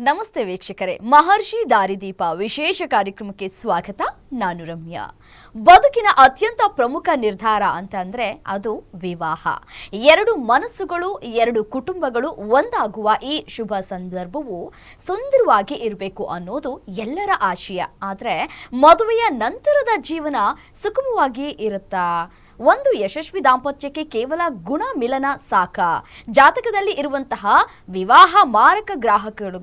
ನಮಸ್ತೆ ವೀಕ್ಷಕರೇ. ಮಹರ್ಷಿ ದಾರಿದೀಪ ವಿಶೇಷ ಕಾರ್ಯಕ್ರಮಕ್ಕೆ ಸ್ವಾಗತ. ನಾನು ರಮ್ಯಾ. ಬದುಕಿನ ಅತ್ಯಂತ ಪ್ರಮುಖ ನಿರ್ಧಾರ ಅಂತ ಅಂದ್ರೆ ಅದು ವಿವಾಹ. ಎರಡು ಮನಸ್ಸುಗಳು, ಎರಡು ಕುಟುಂಬಗಳು ಒಂದಾಗುವ ಈ ಶುಭ ಸಂದರ್ಭವು ಸುಂದರವಾಗಿ ಇರಬೇಕು ಅನ್ನೋದು ಎಲ್ಲರ ಆಶಯ. ಆದರೆ ಮದುವೆಯ ನಂತರದ ಜೀವನ ಸುಗಮವಾಗಿ ಇರುತ್ತಾ? ಒಂದು ಯಶಸ್ವಿ ದಾಂಪತ್ಯಕ್ಕೆ ಕೇವಲ ಗುಣ ಮಿಲನ ಸಾಕ? ಜಾತಕದಲ್ಲಿ ಇರುವಂತಹ ವಿವಾಹ ಮಾರಕ ಗ್ರಾಹಕಗಳು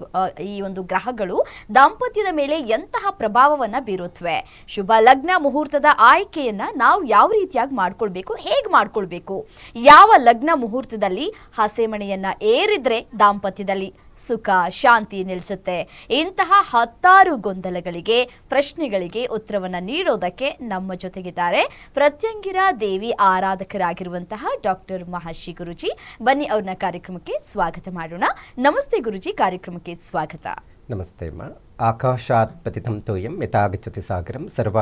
ಈ ಒಂದು ಗ್ರಹಗಳು ದಾಂಪತ್ಯದ ಮೇಲೆ ಎಂತಹ ಪ್ರಭಾವವನ್ನ ಬೀರುತ್ತವೆ ಶುಭ ಲಗ್ನ ಮುಹೂರ್ತದ ಆಯ್ಕೆಯನ್ನ ನಾವು ಯಾವ ರೀತಿಯಾಗಿ ಮಾಡ್ಕೊಳ್ಬೇಕು, ಹೇಗೆ ಮಾಡ್ಕೊಳ್ಬೇಕು? ಯಾವ ಲಗ್ನ ಮುಹೂರ್ತದಲ್ಲಿ ಹಸೆಮಣೆಯನ್ನ ಏರಿದ್ರೆ ದಾಂಪತ್ಯದಲ್ಲಿ ಸುಖ, ಶಾಂತಿ ನಿಲ್ಲಿಸುತ್ತೆ ಇಂತಹ ಹತ್ತಾರು ಗೊಂದಲಗಳಿಗೆ, ಪ್ರಶ್ನೆಗಳಿಗೆ ಉತ್ತರವನ್ನು ನೀಡೋದಕ್ಕೆ ನಮ್ಮ ಜೊತೆಗಿದ್ದಾರೆ ಪ್ರತ್ಯಂಗಿರ ದೇವಿ ಆರಾಧಕರಾಗಿರುವಂತಹ ಡಾಕ್ಟರ್ ಮಹರ್ಷಿ ಗುರುಜಿ. ಬನ್ನಿ ಅವ್ರನ್ನ ಕಾರ್ಯಕ್ರಮಕ್ಕೆ ಸ್ವಾಗತ ಮಾಡೋಣ. ನಮಸ್ತೆ ಗುರುಜಿ, ಕಾರ್ಯಕ್ರಮಕ್ಕೆ ಸ್ವಾಗತ. ನಮಸ್ತೆ ಅಮ್ಮ. ಆಕಾಶಾತ್ ಪತಿತಂ ತೋಯಂ ಯಥಾಗಚ್ಚತಿ ಸಾಗರಂ ಸರ್ವ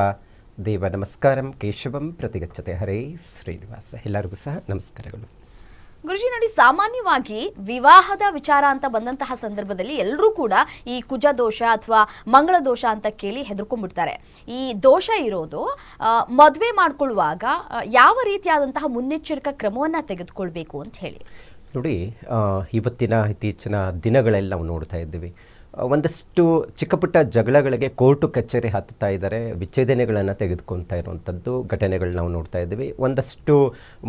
ದೇವ ನಮಸ್ಕಾರಂ ಕೇಶವಂ ಪ್ರತಿಗಚ್ಚತೆ. ಹರೇ ಶ್ರೀನಿವಾಸ. ಎಲ್ಲರಿಗೂ ಸಹ ನಮಸ್ಕಾರಗಳು. ಗುರುಜಿ, ನೋಡಿ, ಸಾಮಾನ್ಯವಾಗಿ ವಿವಾಹದ ವಿಚಾರ ಅಂತ ಬಂದಂತಹ ಸಂದರ್ಭದಲ್ಲಿ ಎಲ್ಲರೂ ಕೂಡ ಈ ಕುಜ ದೋಷ ಅಥವಾ ಮಂಗಳ ದೋಷ ಅಂತ ಕೇಳಿ ಹೆದರ್ಕೊಂಡ್ಬಿಡ್ತಾರೆ. ಈ ದೋಷ ಇರೋದು ಮದುವೆ ಮಾಡಿಕೊಳ್ಳುವಾಗ ಯಾವ ರೀತಿಯಾದಂತಹ ಮುನ್ನೆಚ್ಚರಿಕಾ ಕ್ರಮವನ್ನು ತೆಗೆದುಕೊಳ್ಬೇಕು ಅಂತ ಹೇಳಿ. ನೋಡಿ ಇವತ್ತಿನ ಇತ್ತೀಚಿನ ದಿನಗಳೆಲ್ಲ ನಾವು ನೋಡ್ತಾ ಇದ್ದೀವಿ. ಒಂದಷ್ಟು ಚಿಕ್ಕ ಪುಟ್ಟ ಜಗಳಗಳಿಗೆ ಕೋರ್ಟು ಕಚೇರಿ ಹತ್ತುತ್ತಾ ಇದ್ದಾರೆ. ವಿಚ್ಛೇದನೆಗಳನ್ನು ತೆಗೆದುಕೊಳ್ತಾ ಇರುವಂಥದ್ದು ಘಟನೆಗಳು ನಾವು ನೋಡ್ತಾ ಇದ್ದೀವಿ. ಒಂದಷ್ಟು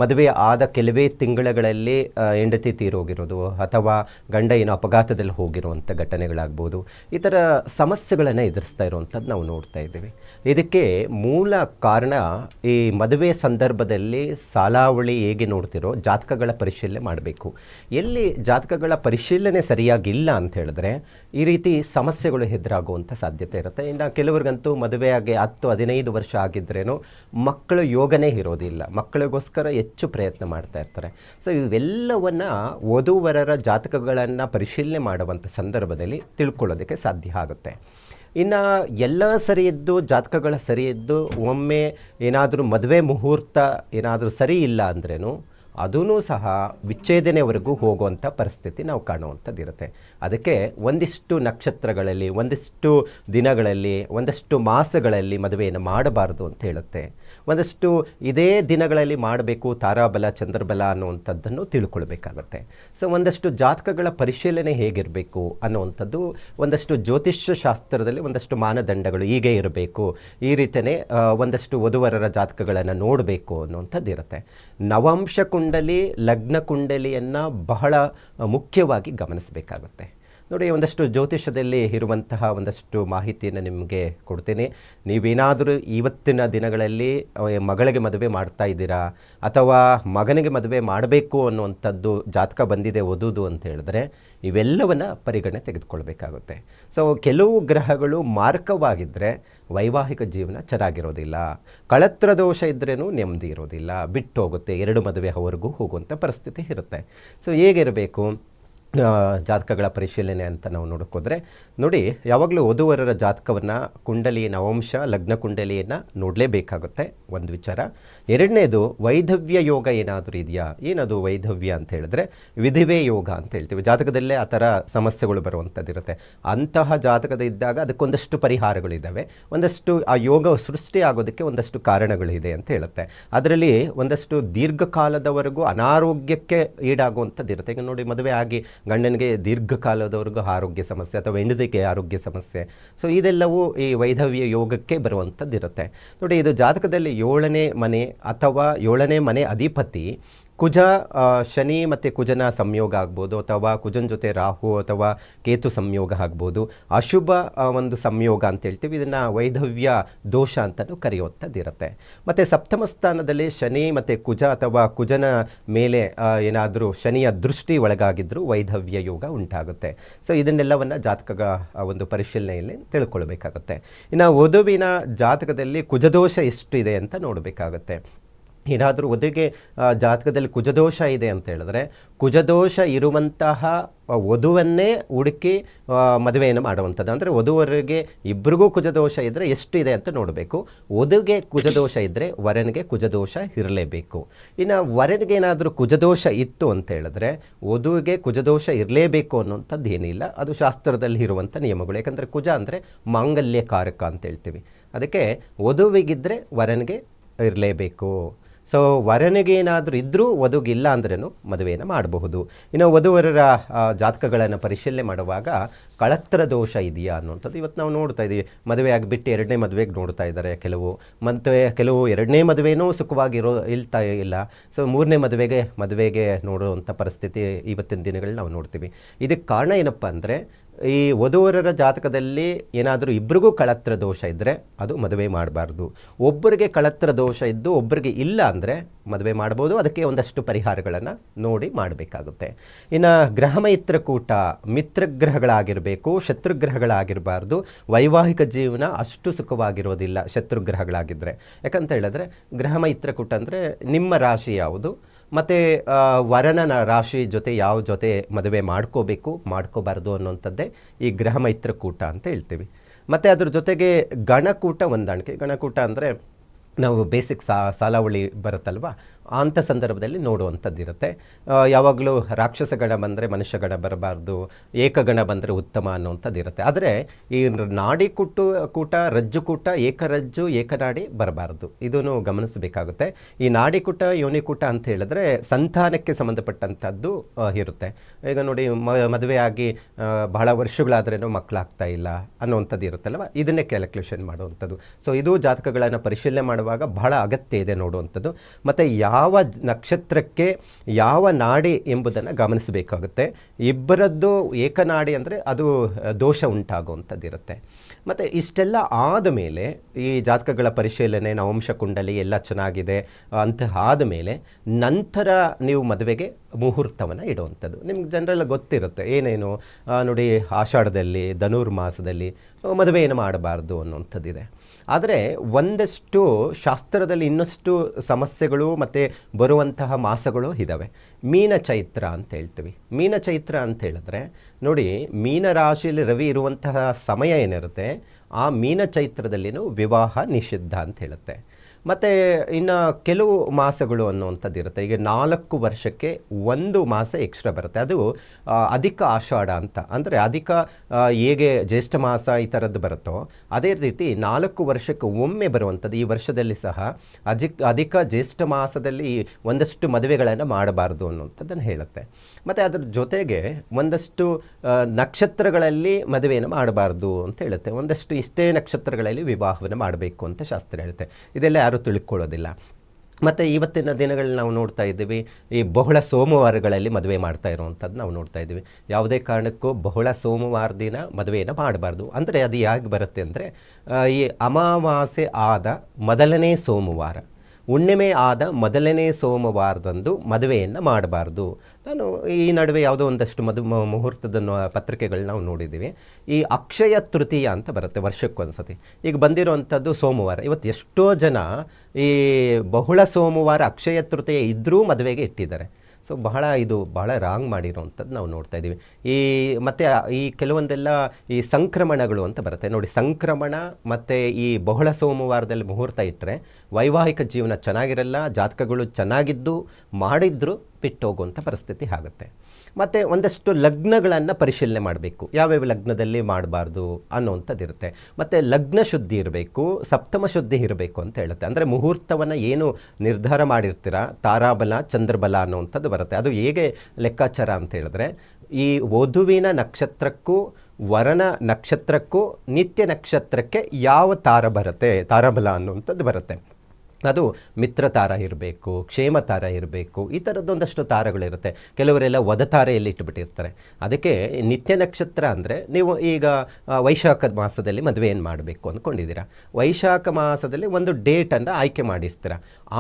ಮದುವೆ ಆದ ಕೆಲವೇ ತಿಂಗಳುಗಳಲ್ಲಿ ಹೆಂಡತಿ ಹೆಂಡತಿ ತೀರೋಗಿರೋದು ಅಥವಾ ಗಂಡ ಏನೋ ಅಪಘಾತದಲ್ಲಿ ಹೋಗಿರುವಂಥ ಘಟನೆಗಳಾಗ್ಬೋದು. ಈ ಥರ ಸಮಸ್ಯೆಗಳನ್ನು ಎದುರಿಸ್ತಾ ಇರುವಂಥದ್ದು ನಾವು ನೋಡ್ತಾ ಇದ್ದೀವಿ. ಇದಕ್ಕೆ ಮೂಲ ಕಾರಣ ಈ ಮದುವೆ ಸಂದರ್ಭದಲ್ಲಿ ಸಾಲಾವಳಿ ಹೇಗೆ ನೋಡ್ತಿರೋ ಜಾತಕಗಳ ಪರಿಶೀಲನೆ ಮಾಡಬೇಕು. ಎಲ್ಲಿ ಜಾತಕಗಳ ಪರಿಶೀಲನೆ ಸರಿಯಾಗಿಲ್ಲ ಅಂತ ಹೇಳಿದ್ರೆ, ಈ ರೀತಿ ಸಮಸ್ಯೆಗಳು ಎದುರಾಗುವಂಥ ಸಾಧ್ಯತೆ ಇರುತ್ತೆ. ಇನ್ನು ಕೆಲವ್ರಿಗಂತೂ ಮದುವೆಯಾಗಿ ಹತ್ತು, ಹದಿನೈದು ವರ್ಷ ಆಗಿದ್ರೇನು ಮಕ್ಕಳು ಯೋಗನೇ ಇರೋದಿಲ್ಲ. ಮಕ್ಕಳಿಗೋಸ್ಕರ ಹೆಚ್ಚು ಪ್ರಯತ್ನ ಮಾಡ್ತಾ ಇರ್ತಾರೆ. ಸೊ ಇವೆಲ್ಲವನ್ನು ವಧುವರರ ಜಾತಕಗಳನ್ನು ಪರಿಶೀಲನೆ ಮಾಡುವಂಥ ಸಂದರ್ಭದಲ್ಲಿ ತಿಳ್ಕೊಳ್ಳೋದಕ್ಕೆ ಸಾಧ್ಯ ಆಗುತ್ತೆ. ಇನ್ನು ಎಲ್ಲ ಸರಿ ಇದ್ದು ಜಾತಕಗಳ ಸರಿ ಇದ್ದು ಒಮ್ಮೆ ಏನಾದರೂ ಮದುವೆ ಮುಹೂರ್ತ ಏನಾದರೂ ಸರಿ ಇಲ್ಲ ಅಂದ್ರೇನು ಅದೂ ಸಹ ವಿಚ್ಛೇದನೆವರೆಗೂ ಹೋಗುವಂಥ ಪರಿಸ್ಥಿತಿ ನಾವು ಕಾಣುವಂಥದ್ದು ಇರುತ್ತೆ ಅದಕ್ಕೆ ಒಂದಿಷ್ಟು ನಕ್ಷತ್ರಗಳಲ್ಲಿ, ಒಂದಿಷ್ಟು ದಿನಗಳಲ್ಲಿ, ಒಂದಷ್ಟು ಮಾಸಗಳಲ್ಲಿ ಮದುವೆಯನ್ನು ಮಾಡಬಾರ್ದು ಅಂತ ಹೇಳುತ್ತೆ. ಒಂದಷ್ಟು ಇದೇ ದಿನಗಳಲ್ಲಿ ಮಾಡಬೇಕು ತಾರಾಬಲ, ಚಂದ್ರಬಲ ಅನ್ನುವಂಥದ್ದನ್ನು ತಿಳ್ಕೊಳ್ಬೇಕಾಗತ್ತೆ. ಸೊ, ಒಂದಷ್ಟು ಜಾತಕಗಳ ಪರಿಶೀಲನೆ ಹೇಗಿರಬೇಕು ಅನ್ನುವಂಥದ್ದು, ಒಂದಷ್ಟು ಜ್ಯೋತಿಷ್ಯ ಶಾಸ್ತ್ರದಲ್ಲಿ ಒಂದಷ್ಟು ಮಾನದಂಡಗಳು ಹೀಗೆ ಇರಬೇಕು. ಈ ರೀತಿಯೇ ಒಂದಷ್ಟು ವಧುವರರ ಜಾತಕಗಳನ್ನು ನೋಡಬೇಕು ಅನ್ನುವಂಥದ್ದು ಇರುತ್ತೆ ನವಾಂಶ ಕುಂಡಲಿ ಲಗ್ನ ಕುಂಡಲಿಯನ್ನು ಬಹಳ ಮುಖ್ಯವಾಗಿ ಗಮನಿಸಬೇಕಾಗುತ್ತೆ. ನೋಡಿ, ಒಂದಷ್ಟು ಜ್ಯೋತಿಷ್ಯದಲ್ಲಿ ಇರುವಂತಹ ಒಂದಷ್ಟು ಮಾಹಿತಿಯನ್ನು ನಿಮಗೆ ಕೊಡ್ತೀನಿ. ನೀವೇನಾದರೂ ಇವತ್ತಿನ ದಿನಗಳಲ್ಲಿ ಮಗಳಿಗೆ ಮದುವೆ ಮಾಡ್ತಾ ಇದ್ದೀರಾ? ಅಥವಾ ಮಗನಿಗೆ ಮದುವೆ ಮಾಡಬೇಕು ಅನ್ನುವಂಥದ್ದು ಜಾತಕ ಬಂದಿದೆ, ಓದೋದು ಅಂತ ಹೇಳಿದ್ರೆ, ಇವೆಲ್ಲವನ್ನು ಪರಿಗಣನೆ ತೆಗೆದುಕೊಳ್ಬೇಕಾಗುತ್ತೆ. ಸೊ ಕೆಲವು ಗ್ರಹಗಳು ಮಾರ್ಕವಾಗಿದ್ದರೆ ವೈವಾಹಿಕ ಜೀವನ ಚೆನ್ನಾಗಿರೋದಿಲ್ಲ. ಕಳತ್ರ ದೋಷ ಇದ್ರೇನು ನೆಮ್ಮದಿ ಇರೋದಿಲ್ಲ. ಬಿಟ್ಟು ಹೋಗುತ್ತೆ ಎರಡು ಮದುವೆ ಅವರೆಗೂ ಹೋಗುವಂಥ ಪರಿಸ್ಥಿತಿ ಇರುತ್ತೆ. ಸೊ ಹೇಗಿರಬೇಕು? ಜಾತಕಗಳ ಪರಿಶೀಲನೆ ಅಂತ ನಾವು ನೋಡೋಕ್ಕೋದ್ರೆ, ನೋಡಿ, ಯಾವಾಗಲೂ ವಧುವರರ ಜಾತಕವನ್ನು ಕುಂಡಲಿ ನವಂಶ ಲಗ್ನ ಕುಂಡಲಿಯನ್ನು ನೋಡಲೇಬೇಕಾಗುತ್ತೆ. ಒಂದು ವಿಚಾರ. ಎರಡನೇದು, ವೈಧವ್ಯ ಯೋಗ ಏನಾದರೂ ಇದೆಯಾ? ಏನದು ವೈಧವ್ಯ ಅಂತ ಹೇಳಿದ್ರೆ, ವಿಧಿವೇ ಯೋಗ ಅಂತ ಹೇಳ್ತೀವಿ. ಜಾತಕದಲ್ಲೇ ಆ ಥರ ಸಮಸ್ಯೆಗಳು ಬರುವಂಥದ್ದು ಇರುತ್ತೆ ಅಂತಹ ಜಾತಕದ ಇದ್ದಾಗ ಅದಕ್ಕೊಂದಷ್ಟು ಪರಿಹಾರಗಳಿದ್ದಾವೆ ಒಂದಷ್ಟು ಆ ಯೋಗ ಸೃಷ್ಟಿ ಆಗೋದಕ್ಕೆ ಒಂದಷ್ಟು ಕಾರಣಗಳಿದೆ ಅಂತ ಹೇಳುತ್ತೆ. ಅದರಲ್ಲಿ ಒಂದಷ್ಟು ದೀರ್ಘಕಾಲದವರೆಗೂ ಅನಾರೋಗ್ಯಕ್ಕೆ ಈಡಾಗುವಂಥದ್ದು ಇರುತ್ತೆ ಈಗ ನೋಡಿ, ಮದುವೆ ಆಗಿ ಗಂಡನಿಗೆ ದೀರ್ಘಕಾಲದವರೆಗೂ ಆರೋಗ್ಯ ಸಮಸ್ಯೆ ಅಥವಾ ಹೆಂಡತಿಗೆ ಆರೋಗ್ಯ ಸಮಸ್ಯೆ. ಸೊ ಇದೆಲ್ಲವೂ ಈ ವೈಧವ್ಯ ಯೋಗಕ್ಕೆ ಬರುವಂಥದ್ದಿರುತ್ತೆ. ನೋಡಿ, ಇದು ಜಾತಕದಲ್ಲಿ ಏಳನೇ ಮನೆ ಅಥವಾ ಏಳನೇ ಮನೆ ಅಧಿಪತಿ ಕುಜ ಶನಿ ಮತ್ತು ಕುಜನ ಸಂಯೋಗ ಆಗ್ಬೋದು, ಅಥವಾ ಕುಜನ ಜೊತೆ ರಾಹು ಅಥವಾ ಕೇತು ಸಂಯೋಗ ಆಗ್ಬೋದು. ಅಶುಭ ಒಂದು ಸಂಯೋಗ ಅಂತ ಹೇಳ್ತೀವಿ. ಇದನ್ನು ವೈಧವ್ಯ, ದೋಷ ಅಂತಲೂ ಕರೆಯುವಂಥದ್ದಿರುತ್ತೆ. ಮತ್ತು ಸಪ್ತಮ ಸ್ಥಾನದಲ್ಲಿ ಶನಿ ಮತ್ತು ಕುಜ ಅಥವಾ ಕುಜನ ಮೇಲೆ ಏನಾದರೂ ಶನಿಯ ದೃಷ್ಟಿ ಒಳಗಾಗಿದ್ದರೂ ವೈಧವ್ಯ ಯೋಗ ಉಂಟಾಗುತ್ತೆ. ಸೊ, ಇದನ್ನೆಲ್ಲವನ್ನು ಜಾತಕದ ಒಂದು ಪರಿಶೀಲನೆಯಲ್ಲಿ ತಿಳ್ಕೊಳ್ಬೇಕಾಗುತ್ತೆ. ಇನ್ನು ವಧುವಿನ ಜಾತಕದಲ್ಲಿ ಕುಜದೋಷ ಎಷ್ಟಿದೆ ಅಂತ ನೋಡಬೇಕಾಗುತ್ತೆ. ಏನಾದರೂ ವಧುವಿಗೆ ಜಾತಕದಲ್ಲಿ ಕುಜದೋಷ ಇದೆ ಅಂತ ಹೇಳಿದ್ರೆ, ಕುಜದೋಷ ಇರುವಂತಹ ವಧುವನ್ನೇ ಹುಡುಕಿ ಮದುವೆಯನ್ನು ಮಾಡುವಂಥದ್ದು. ಅಂದರೆ ವಧುವರಿಗೆ ಇಬ್ಬರಿಗೂ ಕುಜದೋಷ ಇದ್ದರೆ ಎಷ್ಟು ಇದೆ ಅಂತ ನೋಡಬೇಕು. ವಧುಗೆ ಕುಜದೋಷ ಇದ್ದರೆ ವರನಿಗೆ ಕುಜದೋಷ ಇರಲೇಬೇಕು. ಇನ್ನು ವರನಿಗೆ ಏನಾದರೂ ಕುಜದೋಷ ಇತ್ತು ಅಂತ ಹೇಳಿದ್ರೆ, ವಧುವಿಗೆ ಕುಜದೋಷ ಇರಲೇಬೇಕು ಅನ್ನೋಂಥದ್ದು ಏನಿಲ್ಲ. ಅದು ಶಾಸ್ತ್ರದಲ್ಲಿ ಇರುವಂಥ ನಿಯಮಗಳು. ಯಾಕಂದರೆ ಕುಜ ಅಂದರೆ ಮಾಂಗಲ್ಯ ಕಾರಕ ಅಂತ ಹೇಳ್ತೀವಿ. ಅದಕ್ಕೆ ವಧುವಿಗಿದ್ದರೆ ವರನಿಗೆ ಇರಲೇಬೇಕು. ಸೊ ವರನಿಗೆ ಏನಾದರೂ ಇದ್ದರೂ ವಧುಗಿಲ್ಲ ಅಂದ್ರೂ ಮದುವೆಯನ್ನು ಮಾಡಬಹುದು. ಇನ್ನು ವಧುವರರ ಜಾತಕಗಳನ್ನು ಪರಿಶೀಲನೆ ಮಾಡುವಾಗ ಕಳತ್ರ ದೋಷ ಇದೆಯಾ ಅನ್ನುವಂಥದ್ದು ಇವತ್ತು ನಾವು ನೋಡ್ತಾ ಇದ್ದೀವಿ ಮದುವೆ ಆಗಿಬಿಟ್ಟು ಎರಡನೇ ಮದುವೆಗೆ ನೋಡ್ತಾ ಇದ್ದಾರೆ ಕೆಲವು. ಮತ್ತು ಕೆಲವು ಎರಡನೇ ಮದುವೆನೂ ಸುಖವಾಗಿರೋ ಇಲ್ತಾ ಇಲ್ಲ. ಸೊ ಮೂರನೇ ಮದುವೆಗೆ ಮದುವೆಗೆ ನೋಡುವಂಥ ಪರಿಸ್ಥಿತಿ ಇವತ್ತಿನ ದಿನಗಳಲ್ಲಿ ನಾವು ನೋಡ್ತೀವಿ. ಇದಕ್ಕೆ ಕಾರಣ ಏನಪ್ಪ ಅಂದರೆ ಈ ವಧುವರರ ಜಾತಕದಲ್ಲಿ ಏನಾದರೂ ಇಬ್ಬರಿಗೂ ಕಳತ್ರ ದೋಷ ಇದ್ದರೆ ಅದು ಮದುವೆ ಮಾಡಬಾರ್ದು. ಒಬ್ಬರಿಗೆ ಕಳತ್ರ ದೋಷ ಇದ್ದು ಒಬ್ಬರಿಗೆ ಇಲ್ಲ ಅಂದರೆ ಮದುವೆ ಮಾಡ್ಬೋದು ಅದಕ್ಕೆ ಒಂದಷ್ಟು ಪರಿಹಾರಗಳನ್ನು ನೋಡಿ ಮಾಡಬೇಕಾಗುತ್ತೆ. ಇನ್ನು ಗ್ರಹ ಕೂಟ ಮಿತ್ರಗ್ರಹಗಳಾಗಿರಬೇಕು, ಶತ್ರುಗ್ರಹಗಳಾಗಿರಬಾರ್ದು. ವೈವಾಹಿಕ ಜೀವನ ಅಷ್ಟು ಸುಖವಾಗಿರೋದಿಲ್ಲ ಶತ್ರುಗ್ರಹಗಳಾಗಿದ್ದರೆ ಯಾಕಂತ ಹೇಳಿದ್ರೆ ಗ್ರಹ ಕೂಟ ಅಂದರೆ ನಿಮ್ಮ ರಾಶಿ ಯಾವುದು? ಮತ್ತು ವರನ ರಾಶಿ ಜೊತೆ ಯಾವ ಜೊತೆ ಮದುವೆ ಮಾಡ್ಕೋಬೇಕು, ಮಾಡ್ಕೋಬಾರ್ದು ಅನ್ನೋಂಥದ್ದೇ ಈ ಗೃಹ ಮೈತ್ರಕೂಟ ಅಂತ ಹೇಳ್ತೀವಿ. ಮತ್ತು ಅದ್ರ ಜೊತೆಗೆ ಗಣಕೂಟ ಹೊಂದಾಣಿಕೆ ಗಣಕೂಟ ಅಂದರೆ ನಾವು ಬೇಸಿಕ್ ಸಾಲಾವಳಿ ಬರುತ್ತಲ್ವ? ಅಂಥ ಸಂದರ್ಭದಲ್ಲಿ ನೋಡುವಂಥದ್ದಿರುತ್ತೆ. ಯಾವಾಗಲೂ ರಾಕ್ಷಸ ಗಣ ಬಂದರೆ ಮನುಷ್ಯ ಗಣ ಬರಬಾರ್ದು ಏಕಗಣ ಬಂದರೆ ಉತ್ತಮ ಅನ್ನುವಂಥದ್ದಿರುತ್ತೆ. ಆದರೆ ಈ ನಾಡಿ ಕುಟ್ಟು, ಕೂಟ, ರಜ್ಜು ಕೂಟ ಏಕರಜ್ಜು ಏಕನಾಡಿ ಬರಬಾರ್ದು. ಇದನ್ನು ಗಮನಿಸಬೇಕಾಗುತ್ತೆ. ಈ ನಾಡಿ ಯೋನಿಕೂಟ ಯೋನಿ ಕೂಟ ಅಂತ ಹೇಳಿದ್ರೆ ಸಂತಾನಕ್ಕೆ ಸಂಬಂಧಪಟ್ಟಂಥದ್ದು ಇರುತ್ತೆ. ಈಗ ನೋಡಿ, ಮ, ಮದುವೆ ಆಗಿ ಬಹಳ ವರ್ಷಗಳಾದ್ರೇನೋ ಮಕ್ಕಳಾಗ್ತಾ ಇಲ್ಲ ಅನ್ನುವಂಥದ್ದು ಇರುತ್ತಲ್ವ ಇದನ್ನೇ ಕ್ಯಾಲ್ಕುಲೇಷನ್ ಮಾಡುವಂಥದ್ದು. ಸೊ ಇದು ಜಾತಕಗಳನ್ನು ಪರಿಶೀಲನೆ ಮಾಡುವಾಗ ಬಹಳ ಅಗತ್ಯ ಇದೆ ನೋಡುವಂಥದ್ದು. ಮತ್ತು ಯಾವ ಜ- ನಕ್ಷತ್ರಕ್ಕೆ ಯಾವ ನಾಡಿ ಎಂಬುದನ್ನು ಗಮನಿಸಬೇಕಾಗುತ್ತೆ. ಇಬ್ಬರದ್ದು ಏಕನಾಡಿ ಅಂದರೆ ಅದು ದೋಷ ಉಂಟಾಗುವಂಥದ್ದಿರುತ್ತೆ. ಮತ್ತು ಇಷ್ಟೆಲ್ಲ ಆದ ಮೇಲೆ ಈ ಜಾತಕಗಳ ಪರಿಶೀಲನೆ, ನವಂಶ ಕುಂಡಲಿ ಎಲ್ಲ ಚೆನ್ನಾಗಿದೆ, ಅಂತ ಆದಮೇಲೆ ನಂತರ ನೀವು ಮದುವೆಗೆ ಮುಹೂರ್ತವನ್ನು ಇಡುವಂಥದ್ದು. ನಿಮ್ಗೆ ಜನರೆಲ್ಲ ಗೊತ್ತಿರುತ್ತೆ, ಏನೇನು ನೋಡಿ, ಆಷಾಢದಲ್ಲಿ, ಧನುರ್ಮಾಸದಲ್ಲಿ ಮದುವೆಯನ್ನು ಮಾಡಬಾರ್ದು ಅನ್ನುವಂಥದ್ದಿದೆ. ಆದರೆ ಒಂದಷ್ಟು ಶಾಸ್ತ್ರದಲ್ಲಿ ಇನ್ನಷ್ಟು ಸಮಸ್ಯೆಗಳು ಮತ್ತು ಬರುವಂತಹ ಮಾಸಗಳು ಇದ್ದಾವೆ ಮೀನ ಚೈತ್ರ ಅಂತ ಹೇಳ್ತೀವಿ. ಮೀನ ಚೈತ್ರ ಅಂತ ಹೇಳಿದ್ರೆ, ನೋಡಿ, ಮೀನ ರಾಶಿಯಲ್ಲಿ ರವಿ ಇರುವಂತಹ ಸಮಯ ಏನಿರುತ್ತೆ, ಆ ಮೀನ ಚೈತ್ರದಲ್ಲಿನೂ ವಿವಾಹ ನಿಷಿದ್ಧ ಅಂತ ಹೇಳುತ್ತೆ. ಮತ್ತು ಇನ್ನು ಕೆಲವು ಮಾಸಗಳು ಅನ್ನುವಂಥದ್ದು ಇರುತ್ತೆ ಈಗ ನಾಲ್ಕು ವರ್ಷಕ್ಕೆ ಒಂದು ಮಾಸ ಎಕ್ಸ್ಟ್ರಾ ಬರುತ್ತೆ. ಅದು ಅಧಿಕ ಆಷಾಢ ಅಂತ. ಅಂದರೆ ಅಧಿಕ ಹೇಗೆ ಜ್ಯೇಷ್ಠ ಮಾಸ ಈ ಥರದ್ದು ಬರುತ್ತೋ, ಅದೇ ರೀತಿ ನಾಲ್ಕು ವರ್ಷಕ್ಕೆ ಒಮ್ಮೆ ಬರುವಂಥದ್ದು ಈ ವರ್ಷದಲ್ಲಿ ಸಹ ಅಧಿಕ ಅಧಿಕ ಜ್ಯೇಷ್ಠ ಮಾಸದಲ್ಲಿ ಒಂದಷ್ಟು ಮದುವೆಗಳನ್ನು ಮಾಡಬಾರ್ದು ಅನ್ನುವಂಥದ್ದನ್ನು ಹೇಳುತ್ತೆ. ಮತ್ತು ಅದರ ಜೊತೆಗೆ ಒಂದಷ್ಟು ನಕ್ಷತ್ರಗಳಲ್ಲಿ ಮದುವೆಯನ್ನು ಮಾಡಬಾರ್ದು ಅಂತ ಹೇಳುತ್ತೆ. ಒಂದಷ್ಟು ಇಷ್ಟೇ ನಕ್ಷತ್ರಗಳಲ್ಲಿ ವಿವಾಹವನ್ನು ಮಾಡಬೇಕು ಅಂತ ಶಾಸ್ತ್ರ ಹೇಳುತ್ತೆ. ಇದೆಲ್ಲ ಯಾರೂ ತಿಳ್ಕೊಳ್ಳೋದಿಲ್ಲ. ಮತ್ತು ಇವತ್ತಿನ ದಿನಗಳಲ್ಲಿ ನಾವು ನೋಡ್ತಾ ಇದ್ದೀವಿ, ಈ ಬಹುಳ ಸೋಮವಾರಗಳಲ್ಲಿ ಮದುವೆ ಮಾಡ್ತಾ ಇರುವಂಥದ್ದು ನಾವು ನೋಡ್ತಾ ಇದ್ದೀವಿ. ಯಾವುದೇ ಕಾರಣಕ್ಕೂ ಬಹುಳ ಸೋಮವಾರ ದಿನ ಮದುವೆಯನ್ನು ಮಾಡಬಾರ್ದು. ಅಂದರೆ ಅದು ಯಾಕೆ ಬರುತ್ತೆ ಅಂದರೆ ಈ ಅಮಾವಾಸ್ಯೆ ಆದ ಮೊದಲನೇ ಸೋಮವಾರ. ಹುಣ್ಣಿಮೆ ಆದ ಮೊದಲನೇ ಸೋಮವಾರದಂದು ಮದುವೆಯನ್ನು ಮಾಡಬಾರ್ದು. ನಾನು ಈ ನಡುವೆ ಯಾವುದೋ ಒಂದಷ್ಟು ಮದು ಮುಹೂರ್ತದನ್ನು ಮುಹೂರ್ತದ ನ- ಪತ್ರಿಕೆಗಳು ನಾವು ನೋಡಿದ್ದೀವಿ. ಈ ಅಕ್ಷಯ ತೃತೀಯ ಅಂತ ಬರುತ್ತೆ ವರ್ಷಕ್ಕೊಂದ್ಸತಿ. ಈಗ ಬಂದಿರುವಂಥದ್ದು ಸೋಮವಾರ. ಇವತ್ತು ಎಷ್ಟೋ ಜನ ಈ ಬಹುಳ ಸೋಮವಾರ ಅಕ್ಷಯ ತೃತೀಯ ಇದ್ದರೂ ಮದುವೆಗೆ ಇಟ್ಟಿದ್ದಾರೆ. ಸೊ ಬಹಳ ಇದು ಬಹಳ ರಾಂಗ್ ಮಾಡಿರೋವಂಥದ್ದು ನಾವು ನೋಡ್ತಾ ಇದ್ದೀವಿ. ಈ ಮತ್ತು ಈ ಕೆಲವೊಂದೆಲ್ಲ ಈ ಸಂಕ್ರಮಣಗಳು ಅಂತ ಬರುತ್ತೆ. ನೋಡಿ, ಸಂಕ್ರಮಣ ಮತ್ತು ಈ ಬಹುಳ ಸೋಮವಾರದಲ್ಲಿ ಮುಹೂರ್ತ ಇಟ್ಟರೆ ವೈವಾಹಿಕ ಜೀವನ ಚೆನ್ನಾಗಿರಲ್ಲ, ಜಾತಕಗಳು ಚೆನ್ನಾಗಿದ್ದು, ಮಾಡಿದ್ರು ಬಿಟ್ಟು ಹೋಗುವಂಥ ಪರಿಸ್ಥಿತಿ ಆಗುತ್ತೆ. ಮತ್ತು ಒಂದಷ್ಟು ಲಗ್ನಗಳನ್ನು ಪರಿಶೀಲನೆ ಮಾಡಬೇಕು. ಯಾವ್ಯಾವ ಲಗ್ನದಲ್ಲಿ ಮಾಡಬಾರ್ದು ಅನ್ನೋವಂಥದ್ದಿರುತ್ತೆ ಮತ್ತು ಲಗ್ನ ಶುದ್ಧಿ ಇರಬೇಕು, ಸಪ್ತಮ ಶುದ್ಧಿ ಇರಬೇಕು ಅಂತ ಹೇಳುತ್ತೆ. ಅಂದರೆ ಮುಹೂರ್ತವನ್ನು ಏನು ನಿರ್ಧಾರ ಮಾಡಿರ್ತೀರ? ತಾರಾಬಲ, ಚಂದ್ರಬಲ ಅನ್ನೋವಂಥದ್ದು ಬರುತ್ತೆ. ಅದು ಹೇಗೆ ಲೆಕ್ಕಾಚಾರ ಅಂತ ಹೇಳಿದ್ರೆ, ಈ ವಧುವಿನ ನಕ್ಷತ್ರಕ್ಕೂ ವರನ ನಕ್ಷತ್ರಕ್ಕೂ ನಿತ್ಯ ನಕ್ಷತ್ರಕ್ಕೆ ಯಾವ ತಾರ ಬರುತ್ತೆ? ತಾರಾಬಲ ಅನ್ನುವಂಥದ್ದು ಬರುತ್ತೆ. ಅದು ಮಿತ್ರ ತಾರ ಇರಬೇಕು, ಕ್ಷೇಮ ತಾರ ಇರಬೇಕು, ಈ ಥರದ್ದೊಂದಷ್ಟು ತಾರಗಳಿರುತ್ತೆ. ಕೆಲವರೆಲ್ಲ ವಧತಾರೆಯಲ್ಲಿ ಇಟ್ಟುಬಿಟ್ಟಿರ್ತಾರೆ. ಅದಕ್ಕೆ ನಿತ್ಯ ನಕ್ಷತ್ರ ಅಂದರೆ ನೀವು ಈಗ ವೈಶಾಖ ಮಾಸದಲ್ಲಿ ಏನು ಮಾಡಬೇಕು ಅಂದ್ಕೊಂಡಿದ್ದೀರಾ ವೈಶಾಖ ಮಾಸದಲ್ಲಿ ಒಂದು ಡೇಟನ್ನು ಆಯ್ಕೆ ಮಾಡಿರ್ತೀರ?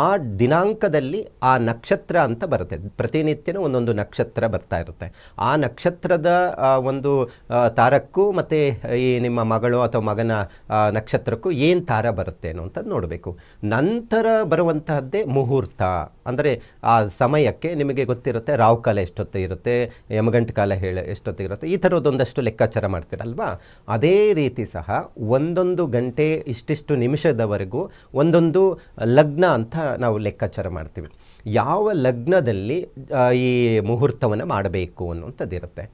ಆ ದಿನಾಂಕದಲ್ಲಿ ಆ ನಕ್ಷತ್ರ ಅಂತ ಬರುತ್ತೆ. ಪ್ರತಿನಿತ್ಯನೂ ಒಂದೊಂದು ನಕ್ಷತ್ರ ಬರ್ತಾ ಇರುತ್ತೆ. ಆ ನಕ್ಷತ್ರದ ಒಂದು ತಾರಕ್ಕೂ ಮತ್ತು ಈ ನಿಮ್ಮ ಮಗಳು ಅಥವಾ ಮಗನ ನಕ್ಷತ್ರಕ್ಕೂ ಏನು ತಾರ ಬರುತ್ತೆ ಅನ್ನುವಂಥದ್ದು ನೋಡಬೇಕು. ನಂತರ ನಂತರ ಬರುವಂತಹದ್ದೇ ಮುಹೂರ್ತ. ಅಂದರೆ ಆ ಸಮಯಕ್ಕೆ ನಿಮಗೆ ಗೊತ್ತಿರುತ್ತೆ ರಾವ್ ಕಾಲ ಎಷ್ಟೊತ್ತು ಇರುತ್ತೆ, ಯಮಗಂಟ್ ಕಾಲ ಹೇಳ ಎಷ್ಟೊತ್ತು ಇರುತ್ತೆ, ಈ ಥರದ್ದೊಂದಷ್ಟು ಲೆಕ್ಕಾಚಾರ ಮಾಡ್ತೀರಲ್ವಾ? ಅದೇ ರೀತಿ ಸಹ ಒಂದೊಂದು ಗಂಟೆ ಇಷ್ಟಿಷ್ಟು ನಿಮಿಷದವರೆಗೂ ಒಂದೊಂದು ಲಗ್ನ ಅಂತ ನಾವು ಲೆಕ್ಕಾಚಾರ ಮಾಡ್ತೀವಿ. ಯಾವ ಲಗ್ನದಲ್ಲಿ ಈ ಮುಹೂರ್ತವನ್ನು ಮಾಡಬೇಕು ಅನ್ನುವಂಥದ್ದಿರುತ್ತೆ.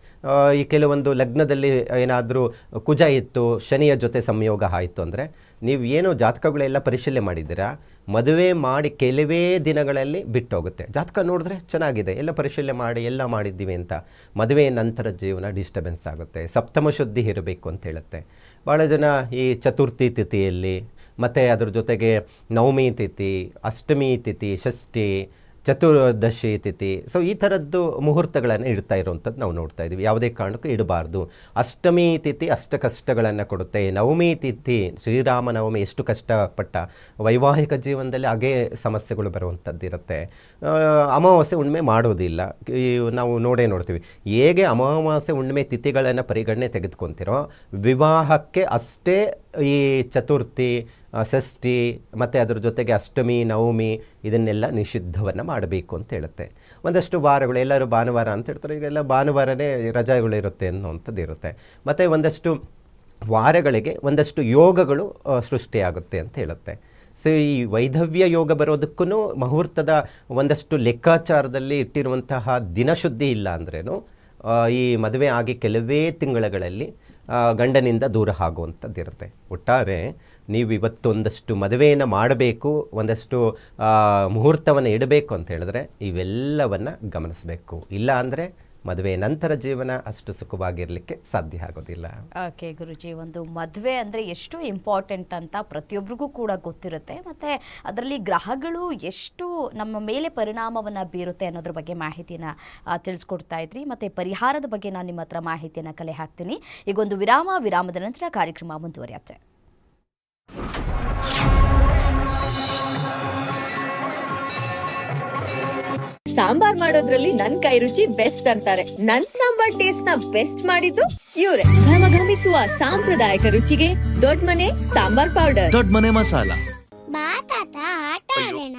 ಈ ಕೆಲವೊಂದು ಲಗ್ನದಲ್ಲಿ ಏನಾದರೂ ಕುಜ ಇತ್ತು, ಶನಿಯ ಜೊತೆ ಸಂಯೋಗ ಆಯಿತು ಅಂದರೆ, ನೀವು ಏನು ಜಾತಕಗಳೆಲ್ಲ ಪರಿಶೀಲನೆ ಮಾಡಿದ್ದೀರಾ? ಮದುವೆ ಮಾಡಿ ಕೆಲವೇ ದಿನಗಳಲ್ಲಿ ಬಿಟ್ಟೋಗುತ್ತೆ. ಜಾತಕ ನೋಡಿದ್ರೆ ಚೆನ್ನಾಗಿದೆ, ಎಲ್ಲ ಪರಿಶೀಲನೆ ಮಾಡಿ, ಎಲ್ಲ ಮಾಡಿದ್ದೀವಿ ಅಂತ. ಮದುವೆ ನಂತರ ಜೀವನ ಡಿಸ್ಟರ್ಬೆನ್ಸ್ ಆಗುತ್ತೆ, ಸಪ್ತಮ ಶುದ್ಧಿ ಇರಬೇಕು ಅಂತ ಹೇಳುತ್ತೆ. ಭಾಳ ಜನ ಈ ಚತುರ್ಥಿ ತಿಥಿಯಲ್ಲಿ, ಮತ್ತು ಅದ್ರ ಜೊತೆಗೆ ನವಮಿ ತಿಥಿ, ಅಷ್ಟಮಿ ತಿಥಿ, ಷಷ್ಠಿ ಚತುರ್ದಶಿ ತಿಥಿ. ಸೊ ಈ ಥರದ್ದು ಮುಹೂರ್ತಗಳನ್ನು ಇಡ್ತಾ ಇರುವಂಥದ್ದು ನಾವು ನೋಡ್ತಾ ಇದ್ದೀವಿ. ಯಾವುದೇ ಕಾರಣಕ್ಕೂ ಇಡಬಾರ್ದು. ಅಷ್ಟಮಿ ತಿಥಿ ಅಷ್ಟ ಕಷ್ಟಗಳನ್ನು ಕೊಡುತ್ತೆ. ನವಮಿ ತಿಥಿ ಶ್ರೀರಾಮ ನವಮಿ ಎಷ್ಟು ಕಷ್ಟಪಟ್ಟ ವೈವಾಹಿಕ ಜೀವನದಲ್ಲಿ ಹಾಗೇ ಸಮಸ್ಯೆಗಳು ಬರುವಂಥದ್ದು ಇರುತ್ತೆ. ಅಮಾವಾಸ್ಯೆ ಹುಣ್ಣಿಮೆ ಮಾಡೋದಿಲ್ಲ. ನಾವು ನೋಡೇ ನೋಡ್ತೀವಿ. ಹೇಗೆ ಅಮಾವಾಸ್ಯೆ ಹುಣ್ಣಿಮೆ ತಿಥಿಗಳನ್ನು ಪರಿಗಣನೆ ತೆಗೆದುಕೊತಿರೋ, ವಿವಾಹಕ್ಕೆ ಅಷ್ಟೇ ಈ ಚತುರ್ಥಿ ಷಷ್ಠಿ, ಮತ್ತು ಅದರ ಜೊತೆಗೆ ಅಷ್ಟಮಿ, ನವಮಿ, ಇದನ್ನೆಲ್ಲ ನಿಷಿದ್ಧವನ್ನು ಮಾಡಬೇಕು ಅಂತ ಹೇಳುತ್ತೆ. ಒಂದಷ್ಟು ವಾರಗಳು, ಎಲ್ಲರೂ ಭಾನುವಾರ ಅಂತ ಹೇಳ್ತಾರೆ ಈಗೆಲ್ಲ ಭಾನುವಾರನೇ ರಜೆಗಳಿರುತ್ತೆ ಅನ್ನೋವಂಥದ್ದು ಇರುತ್ತೆ. ಮತ್ತು ಒಂದಷ್ಟು ವಾರಗಳಿಗೆ ಒಂದಷ್ಟು ಯೋಗಗಳು ಸೃಷ್ಟಿಯಾಗುತ್ತೆ ಅಂತ ಹೇಳುತ್ತೆ. ಸೊ, ಈ ವೈಧವ್ಯ ಯೋಗ ಬರೋದಕ್ಕೂ ಮುಹೂರ್ತದ ಒಂದಷ್ಟು ಲೆಕ್ಕಾಚಾರದಲ್ಲಿ ಇಟ್ಟಿರುವಂತಹ ದಿನಶುದ್ಧಿ ಇಲ್ಲ ಅಂದ್ರೇನು ಈ ಮದುವೆ ಆಗಿ ಕೆಲವೇ ತಿಂಗಳುಗಳಲ್ಲಿ ಗಂಡನಿಂದ ದೂರ ಆಗುವಂಥದ್ದಿರುತ್ತೆ. ಒಟ್ಟಾರೆ ನೀವು ಇವತ್ತೊಂದಷ್ಟು ಮದುವೆಯನ್ನು ಮಾಡಬೇಕು, ಒಂದಷ್ಟು ಮುಹೂರ್ತವನ್ನು ಇಡಬೇಕು ಅಂತ ಹೇಳಿದ್ರೆ ಇವೆಲ್ಲವನ್ನು ಗಮನಿಸಬೇಕು. ಇಲ್ಲ ಅಂದರೆ ಮದುವೆ ನಂತರ ಜೀವನ ಅಷ್ಟು ಸುಖವಾಗಿರಲಿಕ್ಕೆ ಸಾಧ್ಯ ಆಗೋದಿಲ್ಲ. ಓಕೆ ಗುರುಜಿ, ಒಂದು ಮದುವೆ ಅಂದರೆ ಎಷ್ಟು ಇಂಪಾರ್ಟೆಂಟ್ ಅಂತ ಪ್ರತಿಯೊಬ್ಬರಿಗೂ ಕೂಡ ಗೊತ್ತಿರುತ್ತೆ. ಮತ್ತು ಅದರಲ್ಲಿ ಗ್ರಹಗಳು ಎಷ್ಟು ನಮ್ಮ ಮೇಲೆ ಪರಿಣಾಮವನ್ನು ಬೀರುತ್ತೆ ಅನ್ನೋದ್ರ ಬಗ್ಗೆ ಮಾಹಿತಿನ ತಿಳಿಸ್ಕೊಡ್ತಾ ಇದ್ರಿ. ಮತ್ತು ಪರಿಹಾರದ ಬಗ್ಗೆ ನಾನು ನಿಮ್ಮ ಹತ್ರ ಮಾಹಿತಿಯನ್ನು ಕಲೆ ಹಾಕ್ತೀನಿ. ಈಗೊಂದು ವಿರಾಮ, ವಿರಾಮದ ನಂತರ ಕಾರ್ಯಕ್ರಮ ಮುಂದುವರಿಯುತ್ತೆ. ಸಾಂಬಾರ್ ಮಾಡೋದ್ರಲ್ಲಿ ನನ್ ಕೈ ರುಚಿ ಬೆಸ್ಟ್ ಅಂತಾರೆ. ನನ್ ಸಾಂಬಾರ್ ಟೇಸ್ಟ್ನ ಬೆಸ್ಟ್ ಮಾಡಿದ್ದು ಇವ್ರೆ. ಘಮ ಘಮಿಸುವ ಸಾಂಪ್ರದಾಯಿಕ ರುಚಿಗೆ ದೊಡ್ಡ ಮನೆ ಸಾಂಬಾರ್ ಪೌಡರ್ ದೊಡ್ಡ ಮನೆ ಮಸಾಲ. ಬಾ ತಾತ ಆಟ ಆಡೋಣ.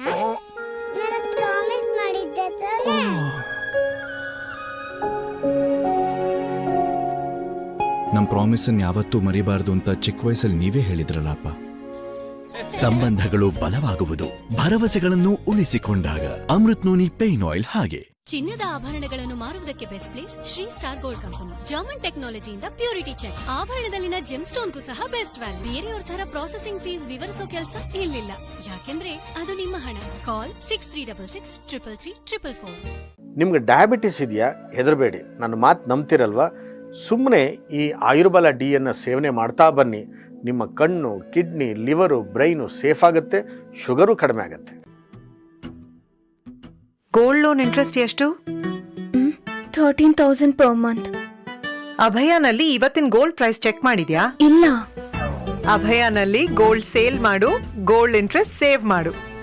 ಪ್ರಾಮಿಸ್ ಮಾಡಿದ್ದೆ ತಾನೇ ನಮ್ ಪ್ರಾಮಿಸನ್ ಯಾವತ್ತೂ ಮರಿಬಾರ್ದು ಅಂತ ಚಿಕ್ಕ ವಯಸ್ಸಲ್ಲಿ ನೀವೇ ಹೇಳಿದ್ರಲ್ಲಪ್ಪ. ಸಂಬಂಧಗಳು ಬಲವಾಗುವುದು ಭರವಸೆಗಳನ್ನು ಉಳಿಸಿಕೊಂಡಾಗ ಅಮೃತ್ ನೋನಿ ಪೇನ್ ಆಯಿಲ್ ಹಾಗೆ. ಚಿನ್ನದ ಆಭರಣಗಳನ್ನು ಮಾರುವುದಕ್ಕೆ best place Shri star gold company. German ಟೆಕ್ನಾಲಜಿಯಿಂದ purity check. ಆಭರಣದಲ್ಲಿನ ಜೆಮ್ ಸ್ಟೋನ್ಗೂ ಸಹ ಬೆಸ್ಟ್ ವ್ಯಾಲ್ ಬೇರೆಯವ್ರ ತರ ಪ್ರಾಸೆಸಿಂಗ್ ಫೀಸ್ ವಿವರಿಸೋ ಕೆಲಸ ಇಲ್ಲಿಲ್ಲ. ಯಾಕೆಂದ್ರೆ ಅದು ನಿಮ್ಮ ಹಣ. Call six three double six triple three triple four. ನಿಮ್ಗೆ ಡಯಾಬಿಟಿಸ್ ಇದೆಯಾ? ಹೆದರಬೇಡಿ. ನನ್ನ ಮಾತು ನಂಬ್ತಿರಲ್ವಾ? ಸುಮ್ಮನೆ ಈ ಆಯುರ್ಬಲ ಡಿಯನ್ನು ಸೇವನೆ ಮಾಡ್ತಾ ಬನ್ನಿ. ನಿಮ್ಮ ಕಣ್ಣು ಕಿಡ್ನಿ ಲಿವರು ಬ್ರೈನು ಸೇಫ್ ಆಗುತ್ತೆ. ಶುಗರು ಕಡಿಮೆ ಆಗುತ್ತೆ. ಗೋಲ್ಡ್ ಲೋನ್ ಇಂಟ್ರೆಸ್ಟ್ ಎಷ್ಟು? ಥರ್ಟೀನ್ ತೌಸಂಡ್ ಪರ್ ಮಂತ್ ಅಭಯಾನಲ್ಲಿ ಇವತ್ತಿನ ಗೋಲ್ಡ್ ಪ್ರೈಸ್ ಚೆಕ್ ಮಾಡಿದ್ಯಾ? ಇಲ್ಲ. ಅಭಯಾನಲ್ಲಿ ಗೋಲ್ಡ್ ಸೇಲ್ ಮಾಡು ಗೋಲ್ಡ್ ಇಂಟ್ರೆಸ್ಟ್ ಸೇವ್ ಮಾಡು.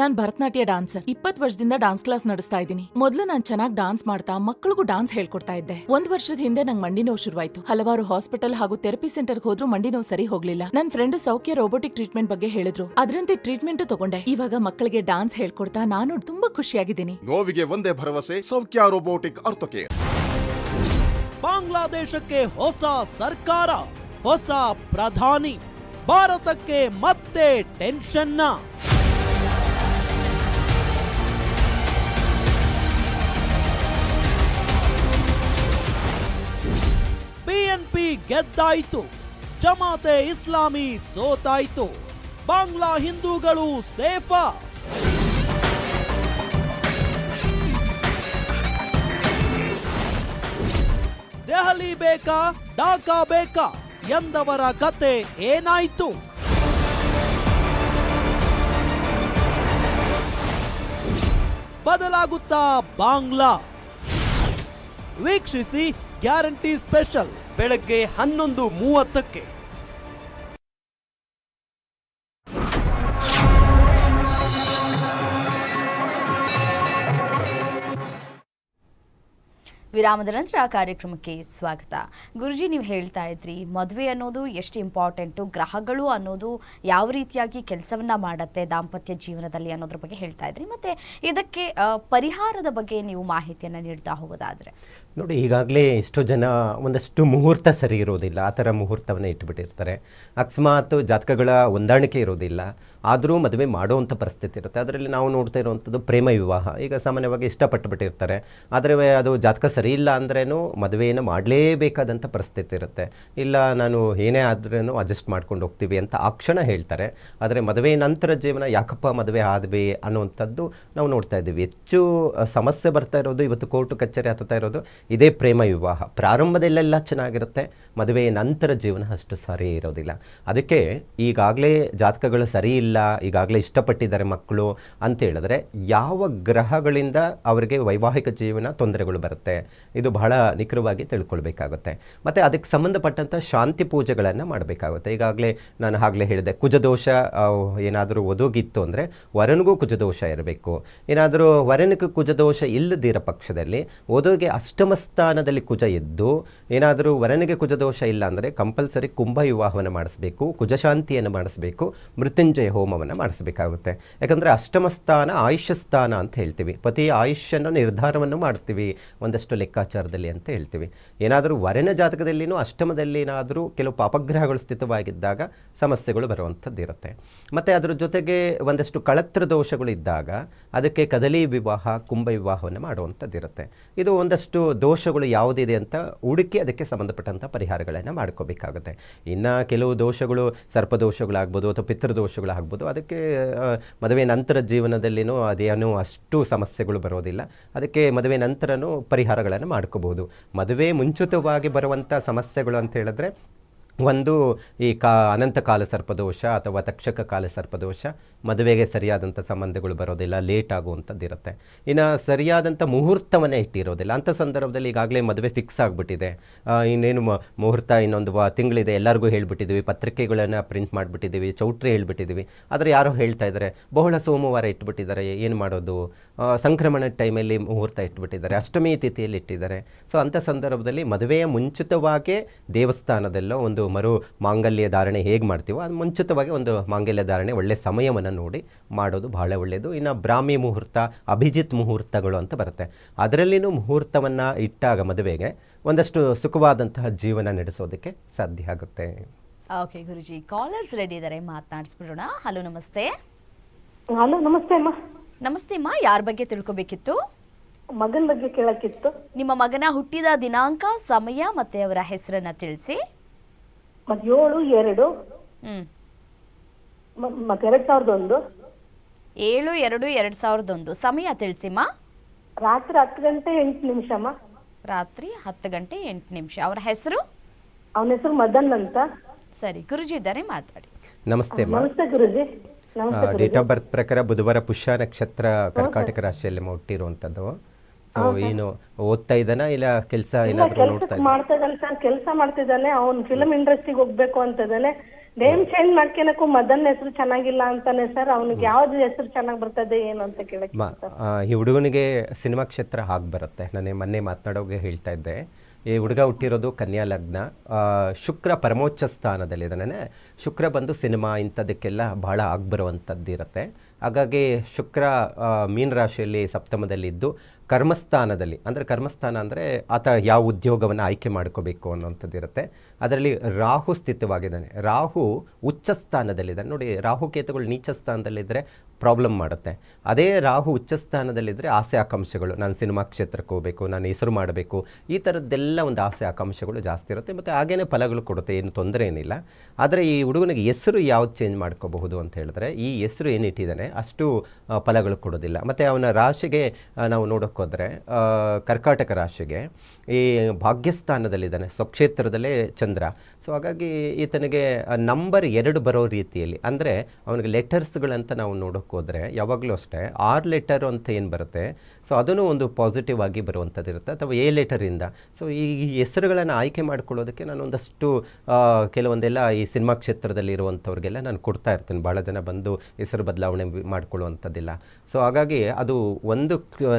ನಾನ್ ಭರತನಾಟ್ಯ ಡಾನ್ಸರ್ ಇಪ್ಪತ್ ವರ್ಷದಿಂದ ಡಾನ್ಸ್ ಕ್ಲಾಸ್ ನಡೆಸ್ತಾ ಇದ್ದೀನಿ. ಮೊದಲು ನಾನ್ ಚೆನ್ನಾಗಿ ಡಾನ್ಸ್ ಮಾಡ್ತಾ ಮಕ್ಕಳಿಗೂ ಡಾನ್ಸ್ ಹೇಳ್ಕೊಡ್ತಾ ಇದ್ದೆ. ಒಂದ್ ವರ್ಷದ ಹಿಂದೆ ನಂಗೆ ಮಂಡಿ ನೋವು ಶುರುವಾಯ್ತು. ಹಲವಾರು ಹಾಸ್ಪಿಟಲ್ ಹಾಗೂ ಥೆರಪಿ ಸೆಂಟರ್ ಹೋದ್ರೂ ಮಂಡಿ ನೋವು ಸರಿ ಹೋಗ್ಲಿಲ್ಲ. ನನ್ ಫ್ರೆಂಡ್ ಸೌಖ್ಯ ರೋಬೋಟಿಕ್ ಟ್ರೀಟ್ಮೆಂಟ್ ಬಗ್ಗೆ ಹೇಳಿದ್ರು. ಅದರಂತೆ ಟ್ರೀಟ್ಮೆಂಟ್ ತಗೊಂಡೆ. ಇವಾಗ ಮಕ್ಕಳಿಗೆ ಡಾನ್ಸ್ ಹೇಳ್ಕೊಡ್ತಾ ನಾನು ತುಂಬಾ ಖುಷಿಯಾಗಿದ್ದೀನಿ. ನೋವಿಗೆ ಒಂದೇ ಭರವಸೆ ಸೌಖ್ಯ ರೋಬೋಟಿಕ್ ಅರ್ಥಕ್ಕೆ. ಬಾಂಗ್ಲಾದೇಶಕ್ಕೆ ಹೊಸ ಸರ್ಕಾರ ಹೊಸ ಪ್ರಧಾನಿ. ಭಾರತಕ್ಕೆ ಮತ್ತೆ ಟೆನ್ಷನ್ನ ಗೆದ್ದಾಯಿತು. ಜಮಾತೆ ಇಸ್ಲಾಮಿ ಸೋತಾಯಿತು. ಬಾಂಗ್ಲಾ ಹಿಂದೂಗಳು ಸೇಫಾ. ದೆಹಲಿ ಬೇಕಾ, ಢಾಕಾ ಬೇಕಾ ಎಂದವರ ಕತೆ ಏನಾಯಿತು? ಬದಲಾಗುತ್ತಾ ಬಾಂಗ್ಲಾ? ವೀಕ್ಷಿಸಿ ಗ್ಯಾರಂಟಿ ಸ್ಪೆಷಲ್ ಬೆಳಗ್ಗೆ ಹನ್ನೊಂದು ಮೂವತ್ತಕ್ಕೆ. ವಿರಾಮದ ನಂತರ ಕಾರ್ಯಕ್ರಮಕ್ಕೆ ಸ್ವಾಗತ. ಗುರುಜಿ, ನೀವು ಹೇಳ್ತಾ ಇದ್ರಿ, ಮದುವೆ ಅನ್ನೋದು ಎಷ್ಟು ಇಂಪಾರ್ಟೆಂಟು ಗ್ರಹಗಳು ಅನ್ನೋದು ಯಾವ ರೀತಿಯಾಗಿ ಕೆಲಸವನ್ನ ಮಾಡತ್ತೆ ದಾಂಪತ್ಯ ಜೀವನದಲ್ಲಿ ಅನ್ನೋದ್ರ ಬಗ್ಗೆ ಹೇಳ್ತಾ ಇದ್ರಿ. ಮತ್ತೆ ಇದಕ್ಕೆ ಪರಿಹಾರದ ಬಗ್ಗೆ ನೀವು ಮಾಹಿತಿಯನ್ನು ನೀಡ್ತಾ ಹೋಗೋದಾದ್ರೆ. ನೋಡಿ, ಈಗಾಗಲೇ ಎಷ್ಟೋ ಜನ ಒಂದಷ್ಟು ಮುಹೂರ್ತ ಸರಿ ಇರೋದಿಲ್ಲ. ಆ ಥರ ಮುಹೂರ್ತವನ್ನು ಇಟ್ಬಿಟ್ಟಿರ್ತಾರೆ. ಅಕಸ್ಮಾತ್ ಜಾತಕಗಳ ಹೊಂದಾಣಿಕೆ ಇರೋದಿಲ್ಲ. ಆದರೂ ಮದುವೆ ಮಾಡುವಂಥ ಪರಿಸ್ಥಿತಿ ಇರುತ್ತೆ. ಅದರಲ್ಲಿ ನಾವು ನೋಡ್ತಾ ಇರುವಂಥದ್ದು ಪ್ರೇಮ ವಿವಾಹ. ಈಗ ಸಾಮಾನ್ಯವಾಗಿ ಇಷ್ಟಪಟ್ಟುಬಿಟ್ಟಿರ್ತಾರೆ. ಆದರೆ ಅದು ಜಾತಕ ಸರಿ ಇಲ್ಲ ಅಂದ್ರೇನು ಮದುವೆಯನ್ನು ಮಾಡಲೇಬೇಕಾದಂಥ ಪರಿಸ್ಥಿತಿ ಇರುತ್ತೆ. ಇಲ್ಲ, ನಾನು ಏನೇ ಆದ್ರೂ ಅಡ್ಜಸ್ಟ್ ಮಾಡ್ಕೊಂಡು ಹೋಗ್ತೀವಿ ಅಂತ ಆ ಕ್ಷಣ ಹೇಳ್ತಾರೆ. ಆದರೆ ಮದುವೆ ನಂತರ ಜೀವನ ಯಾಕಪ್ಪ ಮದುವೆ ಆದ್ವಿ ಅನ್ನುವಂಥದ್ದು ನಾವು ನೋಡ್ತಾ ಇದ್ದೀವಿ. ಹೆಚ್ಚು ಸಮಸ್ಯೆ ಬರ್ತಾ ಇರೋದು ಇವತ್ತು ಕೋರ್ಟು ಕಚೇರಿ ಹತ್ತಾ ಇರೋದು. ಇದೇ ಪ್ರೇಮ ವಿವಾಹ. ಪ್ರಾರಂಭದಲ್ಲೆಲ್ಲ ಚೆನ್ನಾಗಿರುತ್ತೆ, ಮದುವೆ ನಂತರ ಜೀವನ ಅಷ್ಟು ಸರಿ ಇರೋದಿಲ್ಲ. ಅದಕ್ಕೆ ಈಗಾಗಲೇ ಜಾತಕಗಳು ಸರಿ ಇಲ್ಲ, ಈಗಾಗಲೇ ಇಷ್ಟಪಟ್ಟಿದ್ದಾರೆ ಮಕ್ಕಳು ಅಂತ ಹೇಳಿದ್ರೆ ಯಾವ ಗ್ರಹಗಳಿಂದ ಅವರಿಗೆ ವೈವಾಹಿಕ ಜೀವನ ತೊಂದರೆಗಳು ಬರುತ್ತೆ, ಇದು ಬಹಳ ನಿಖರವಾಗಿ ತಿಳ್ಕೊಳ್ಬೇಕಾಗುತ್ತೆ. ಮತ್ತು ಅದಕ್ಕೆ ಸಂಬಂಧಪಟ್ಟಂಥ ಶಾಂತಿ ಪೂಜೆಗಳನ್ನು ಮಾಡಬೇಕಾಗುತ್ತೆ. ಈಗಾಗಲೇ ನಾನು ಆಗಲೇ ಹೇಳಿದೆ, ಕುಜದೋಷ ಏನಾದರೂ ಒದಗಿತ್ತು ಅಂದರೆ ವರನಿಗೂ ಕುಜದೋಷ ಇರಬೇಕು. ಏನಾದರೂ ವರನಿಗೂ ಕುಜದೋಷ ಇಲ್ಲದಿರೋ ಪಕ್ಷದಲ್ಲಿ ವಧುವಿಗೆ ಅಷ್ಟಮ ಸ್ಥಾನದಲ್ಲಿ ಕುಜ ಇದ್ದು ಏನಾದರೂ ವರನಿಗೆ ಕುಜದೋಷ ಇಲ್ಲ ಅಂದರೆ ಕಂಪಲ್ಸರಿ ಕುಂಭ ವಿವಾಹವನ್ನು ಮಾಡಿಸ್ಬೇಕು ಕುಜಶಾಂತಿಯನ್ನು ಮಾಡಿಸ್ಬೇಕು, ಮೃತ್ಯುಂಜಯ ಹೋಮವನ್ನು ಮಾಡಿಸ್ಬೇಕಾಗುತ್ತೆ. ಯಾಕಂದರೆ ಅಷ್ಟಮ ಸ್ಥಾನ ಆಯುಷ್ಯ ಸ್ಥಾನ ಅಂತ ಹೇಳ್ತೀವಿ. ಪತಿಯ ಆಯುಷ್ಯನ ನಿರ್ಧಾರವನ್ನು ಮಾಡ್ತೀವಿ ಒಂದಷ್ಟು ಲೆಕ್ಕಾಚಾರದಲ್ಲಿ ಅಂತ ಹೇಳ್ತೀವಿ. ಏನಾದರೂ ವರನ ಜಾತಕದಲ್ಲಿನೂ ಅಷ್ಟಮದಲ್ಲಿ ಏನಾದರೂ ಕೆಲವು ಪಾಪಗ್ರಹಗಳು ಸ್ಥಿತವಾಗಿದ್ದಾಗ ಸಮಸ್ಯೆಗಳು ಬರುವಂಥದ್ದು ಇರುತ್ತೆ. ಮತ್ತು ಅದರ ಜೊತೆಗೆ ಒಂದಷ್ಟು ಕಳತ್ರ ದೋಷಗಳು ಇದ್ದಾಗ ಅದಕ್ಕೆ ಕದಲಿ ವಿವಾಹ, ಕುಂಭ ವಿವಾಹವನ್ನು ಮಾಡುವಂಥದ್ದಿರುತ್ತೆ ಇದು ಒಂದಷ್ಟು ದೋಷಗಳು ಯಾವುದಿದೆ ಅಂತ ಹುಡುಕಿ ಅದಕ್ಕೆ ಸಂಬಂಧಪಟ್ಟಂಥ ಪರಿಹಾರಗಳನ್ನು ಮಾಡ್ಕೋಬೇಕಾಗುತ್ತೆ. ಇನ್ನು ಕೆಲವು ದೋಷಗಳು ಸರ್ಪದೋಷಗಳಾಗ್ಬೋದು ಅಥವಾ ಪಿತೃದೋಷಗಳಾಗ್ಬೋದು ಅದಕ್ಕೆ ಮದುವೆ ನಂತರ ಜೀವನದಲ್ಲಿನೂ ಅದೇನೂ ಅಷ್ಟು ಸಮಸ್ಯೆಗಳು ಬರೋದಿಲ್ಲ. ಅದಕ್ಕೆ ಮದುವೆ ನಂತರನೂ ಪರಿಹಾರಗಳನ್ನು ಮಾಡ್ಕೋಬೋದು ಮದುವೆ ಮುಂಚಿತವಾಗಿ ಬರುವಂಥ ಸಮಸ್ಯೆಗಳು ಅಂತ ಹೇಳಿದ್ರೆ ಒಂದು ಈ ಕಾ ಅನಂತ ಕಾಲ ಸರ್ಪದೋಷ ಅಥವಾ ತಕ್ಷಕ ಕಾಲ ಸರ್ಪದೋಷ ಮದುವೆಗೆ ಸರಿಯಾದಂಥ ಸಂಬಂಧಗಳು ಬರೋದಿಲ್ಲ ಲೇಟ್ ಆಗುವಂಥದ್ದು ಇರುತ್ತೆ ಇನ್ನು ಸರಿಯಾದಂಥ ಮುಹೂರ್ತವನ್ನೇ ಇಟ್ಟಿರೋದಿಲ್ಲ. ಅಂಥ ಸಂದರ್ಭದಲ್ಲಿ ಈಗಾಗಲೇ ಮದುವೆ ಫಿಕ್ಸ್ ಆಗಿಬಿಟ್ಟಿದೆ. ಇನ್ನೇನು ಮುಹೂರ್ತ ಇನ್ನೊಂದು ವಾ, ತಿಂಗಳಿದೆ, ಎಲ್ಲರಿಗೂ ಹೇಳ್ಬಿಟ್ಟಿದ್ದೀವಿ, ಪತ್ರಿಕೆಗಳನ್ನು ಪ್ರಿಂಟ್ ಮಾಡಿಬಿಟ್ಟಿದ್ದೀವಿ, ಚೌಟ್ರಿ ಹೇಳ್ಬಿಟ್ಟಿದ್ದೀವಿ. ಆದರೆ ಯಾರೋ ಹೇಳ್ತಾ ಇದ್ದಾರೆ, ಬಹಳ ಸೋಮವಾರ ಇಟ್ಬಿಟ್ಟಿದ್ದಾರೆ, ಏನು ಮಾಡೋದು? ಸಂಕ್ರಮಣ ಟೈಮಲ್ಲಿ ಮುಹೂರ್ತ ಇಟ್ಬಿಟ್ಟಿದ್ದಾರೆ, ಅಷ್ಟಮಿ ತಿಥಿಯಲ್ಲಿ ಇಟ್ಟಿದ್ದಾರೆ. ಸೊ ಅಂಥ ಸಂದರ್ಭದಲ್ಲಿ ಮದುವೆಯ ಮುಂಚಿತವಾಗೇ ದೇವಸ್ಥಾನದಲ್ಲೋ ಒಂದು ಮರು ಮಾಂಗಲ್ಯ ಧಾರಣೆ ಹೇಗೆ ಮಾಡ್ತೀವೋ ಅದು ಮುಂಚಿತವಾಗಿ ಒಂದು ಮಾಂಗಲ್ಯ ಧಾರಣೆ ಒಳ್ಳೆಯ ಸಮಯವನ್ನು ನೋಡಿ ಮಾಡೋದು ಬಹಳ ಒಳ್ಳೆಯದು ಇನ್ನು ಬ್ರಾಹ್ಮಿ ಮುಹೂರ್ತ ಅಭಿಜಿತ್ ಮುಹೂರ್ತಗಳು ಅಂತ ಬರುತ್ತೆ. ಅದರಲ್ಲಿನೂ ಮುಹೂರ್ತವನ್ನು ಇಟ್ಟಾಗ ಮದುವೆಗೆ ಒಂದಷ್ಟು ಸುಖವಾದಂತಹ ಜೀವನ ನಡೆಸೋದಕ್ಕೆ ಸಾಧ್ಯ ಆಗುತ್ತೆ. ಓಕೆ ಗುರುಜಿ ಕಾಲರ್ಸ್ ರೆಡಿ ಇದ್ದಾರೆ ಮಾತನಾಡಿಸ್ಬಿಡೋಣ. ಹಲೋ ನಮಸ್ತೆ. ಹಲೋ ನಮಸ್ತೆ ಅಮ್ಮ. ನಮಸ್ತೆ ಅಮ್ಮ ಯಾರ ಬಗ್ಗೆ ತಿಳ್ಕೊಬೇಕಿತ್ತು? ಮಗನ ಬಗ್ಗೆ ಕೇಳಕ್ಕಿತ್ತು. ನಿಮ್ಮ ಮಗನ ಹುಟ್ಟಿದ ದಿನಾಂಕ ಸಮಯ ಮತ್ತೆ ಅವರ ಹೆಸರನ್ನ ತಿಳಿಸಿ. ಮತ್ ಏಳು ಎರಡು ಮತ್ ಎರಡ್ ಸಾವಿರದ ಒಂದು ಏಳು ಎರಡು ಎರಡ್ ಸಾವಿರದ ಒಂದು ಸಮಯ ತಿಳಿಸಿಮ್ಮ. ರಾತ್ರಿ ಹತ್ತು ಗಂಟೆ ಎಂಟು ನಿಮಿಷ ಅಮ್ಮ. ರಾತ್ರಿ ಹತ್ತು ಗಂಟೆ ಎಂಟು ನಿಮಿಷ. ಅವರ ಹೆಸರು? ಅವನ ಹೆಸರು ಮದನ್ ಅಂತ. ಸರಿ ಗುರುಜಿ ಇದ್ದಾರೆ ಮಾತಾಡಿ. ನಮಸ್ತೆ ಅಮ್ಮ. ನಮಸ್ತೆ ಗುರುಜಿ. ನಮಸ್ತೆ ಡೇಟ್ ಆಫ್ ಬರ್ತ್ ಪ್ರಕಾರ ಬುಧವಾರ ಪುಷ್ಯ ನಕ್ಷತ್ರ ಕರ್ಕಾಟಕ ರಾಶಿಯಲ್ಲಿ ಹುಟ್ಟಿರುವಂಥದ್ದು. ಏನು ಓದ್ತಾ ಇದ್ದಾನ ಇಲ್ಲ ಕೆಲಸ ಏನಾದ್ರು ನೋಡ್ತಾ ಇದ್ದಾನೆ? ಮಾಡ್ತಾ ಇದ್ದಾನೆ ಸರ್ ಕೆಲಸ ಮಾಡ್ತಿದ್ದಾನೆ. ಅವ್ನು ಫಿಲಂ ಇಂಡಸ್ಟ್ರಿಗೆ ಹೋಗ್ಬೇಕು ಅಂತ ಇದ್ದಾನೆ ನೇಮ್ ಚೇಂಜ್ ಮಾಡ್ಕೊಳಕ್ಕೂ ಮದನ್ ಹೆಸರು ಚೆನ್ನಾಗಿಲ್ಲ ಅಂತಾನೆ ಸರ್. ಅವನಿಗೆ ಯಾವ್ದು ಹೆಸರು ಚೆನ್ನಾಗಿ ಬರ್ತದೆ ಏನು ಅಂತ ಕೇಳಕ್ಕೆ ಮ- ಆ, ಈ ಹುಡುಗನಿಗೆ ಸಿನಿಮಾ ಕ್ಷೇತ್ರ ಹಾಗೆ ಬರುತ್ತೆ. ನಾನು ಮೊನ್ನೆ ಮಾತನಾಡೋಗೆ ಹೇಳ್ತಾ ಇದ್ದೆ. ಈ ಹುಡುಗ ಹುಟ್ಟಿರೋದು ಕನ್ಯಾ ಲಗ್ನ. ಆ, ಶುಕ್ರ ಪರಮೋಚ್ಚ ಸ್ಥಾನದಲ್ಲಿದ್ದಾನೆ ಶುಕ್ರ ಬಂದು ಸಿನಿಮಾ ಇಂಥದಕ್ಕೆಲ್ಲ ಬಹಳ ಆಗ್ಬರುವಂಥದ್ದು ಇರುತ್ತೆ ಹಾಗಾಗಿ ಶುಕ್ರ ಆ, ಮೀನ ರಾಶಿಯಲ್ಲಿ ಸಪ್ತಮದಲ್ಲಿದ್ದು ಕರ್ಮಸ್ಥಾನದಲ್ಲಿ ಅಂದರೆ ಕರ್ಮಸ್ಥಾನ ಅಂದರೆ ಆತ ಯಾವ ಉದ್ಯೋಗವನ್ನು ಆಯ್ಕೆ ಮಾಡ್ಕೋಬೇಕು ಅನ್ನೋಂಥದ್ದು ಇರುತ್ತೆ ಅದರಲ್ಲಿ ರಾಹು ಸ್ಥಿತವಾಗಿದ್ದಾನೆ. ರಾಹು ಉಚ್ಚ ಸ್ಥಾನದಲ್ಲಿದ್ದಾನೆ. ನೋಡಿ, ರಾಹು ಕೇತುಗಳು ನೀಚ ಸ್ಥಾನದಲ್ಲಿದ್ದರೆ ಪ್ರಾಬ್ಲಮ್ ಮಾಡುತ್ತೆ. ಅದೇ ರಾಹು ಉಚ್ಚ ಸ್ಥಾನದಲ್ಲಿದ್ದರೆ ಆಸೆ ಆಕಾಂಕ್ಷೆಗಳು. ನಾನು ಸಿನಿಮಾ ಕ್ಷೇತ್ರಕ್ಕೆ ಹೋಗಬೇಕು, ನಾನು ಹೆಸರು ಮಾಡಬೇಕು, ಈ ಥರದ್ದೆಲ್ಲ ಒಂದು ಆಸೆ ಆಕಾಂಕ್ಷೆಗಳು ಜಾಸ್ತಿ ಇರುತ್ತೆ. ಮತ್ತು ಹಾಗೇನೆ ಫಲಗಳು ಕೊಡುತ್ತೆ, ಏನು ತೊಂದರೆ ಏನಿಲ್ಲ. ಆದರೆ ಈ ಹುಡುಗನಿಗೆ ಹೆಸರು ಯಾವ್ದು ಚೇಂಜ್ ಮಾಡ್ಕೋಬಹುದು ಅಂತ ಹೇಳಿದ್ರೆ, ಈ ಹೆಸರು ಏನು ಇಟ್ಟಿದ್ದಾನೆ ಅಷ್ಟು ಫಲಗಳು ಕೊಡೋದಿಲ್ಲ. ಮತ್ತು ಅವನ ರಾಶಿಗೆ ನಾವು ನೋಡೋಕ್ಕೋದ್ರೆ ಕರ್ಕಾಟಕ ರಾಶಿಗೆ ಈ ಭಾಗ್ಯಸ್ಥಾನದಲ್ಲಿದ್ದಾನೆ. ಸ್ವಕ್ಷೇತ್ರದಲ್ಲೇ ಸೊ ಹಾಗಾಗಿ ಈತನಿಗೆ ನಂಬರ್ ಎರಡು ಬರೋ ರೀತಿಯಲ್ಲಿ, ಅಂದರೆ ಅವನಿಗೆ ಲೆಟರ್ಸ್ಗಳಂತ ನಾವು ನೋಡೋಕೆ ನೋಡೋಕೆ ಹೋದರೆ, ಯಾವಾಗಲೂ ಅಷ್ಟೇ ಆರ್ ಲೆಟರ್ ಅಂತ ಏನು ಬರುತ್ತೆ? ಸೊ ಅದನ್ನು ಒಂದು ಪಾಸಿಟಿವ್ ಆಗಿ ಬರುವಂಥದ್ದು ಇರುತ್ತೆ, ಅಥವಾ ಎ ಲೆಟರಿಂದ ಸೊ ಈ ಹೆಸರುಗಳನ್ನು ಆಯ್ಕೆ ಮಾಡ್ಕೊಳ್ಳೋದಕ್ಕೆ ನಾನು ಒಂದಷ್ಟು ಕೆಲವೊಂದೆಲ್ಲ ಈ ಸಿನಿಮಾ ಕ್ಷೇತ್ರದಲ್ಲಿ ಇರುವಂಥವ್ರಿಗೆಲ್ಲ ನಾನು ಕೊಡ್ತಾ ಇರ್ತೀನಿ. ಭಾಳ ಜನ ಬಂದು ಹೆಸರು ಬದಲಾವಣೆ ಮಾಡ್ಕೊಳ್ಳುವಂಥದ್ದಿಲ್ಲ. ಸೊ ಹಾಗಾಗಿ ಅದು ಒಂದು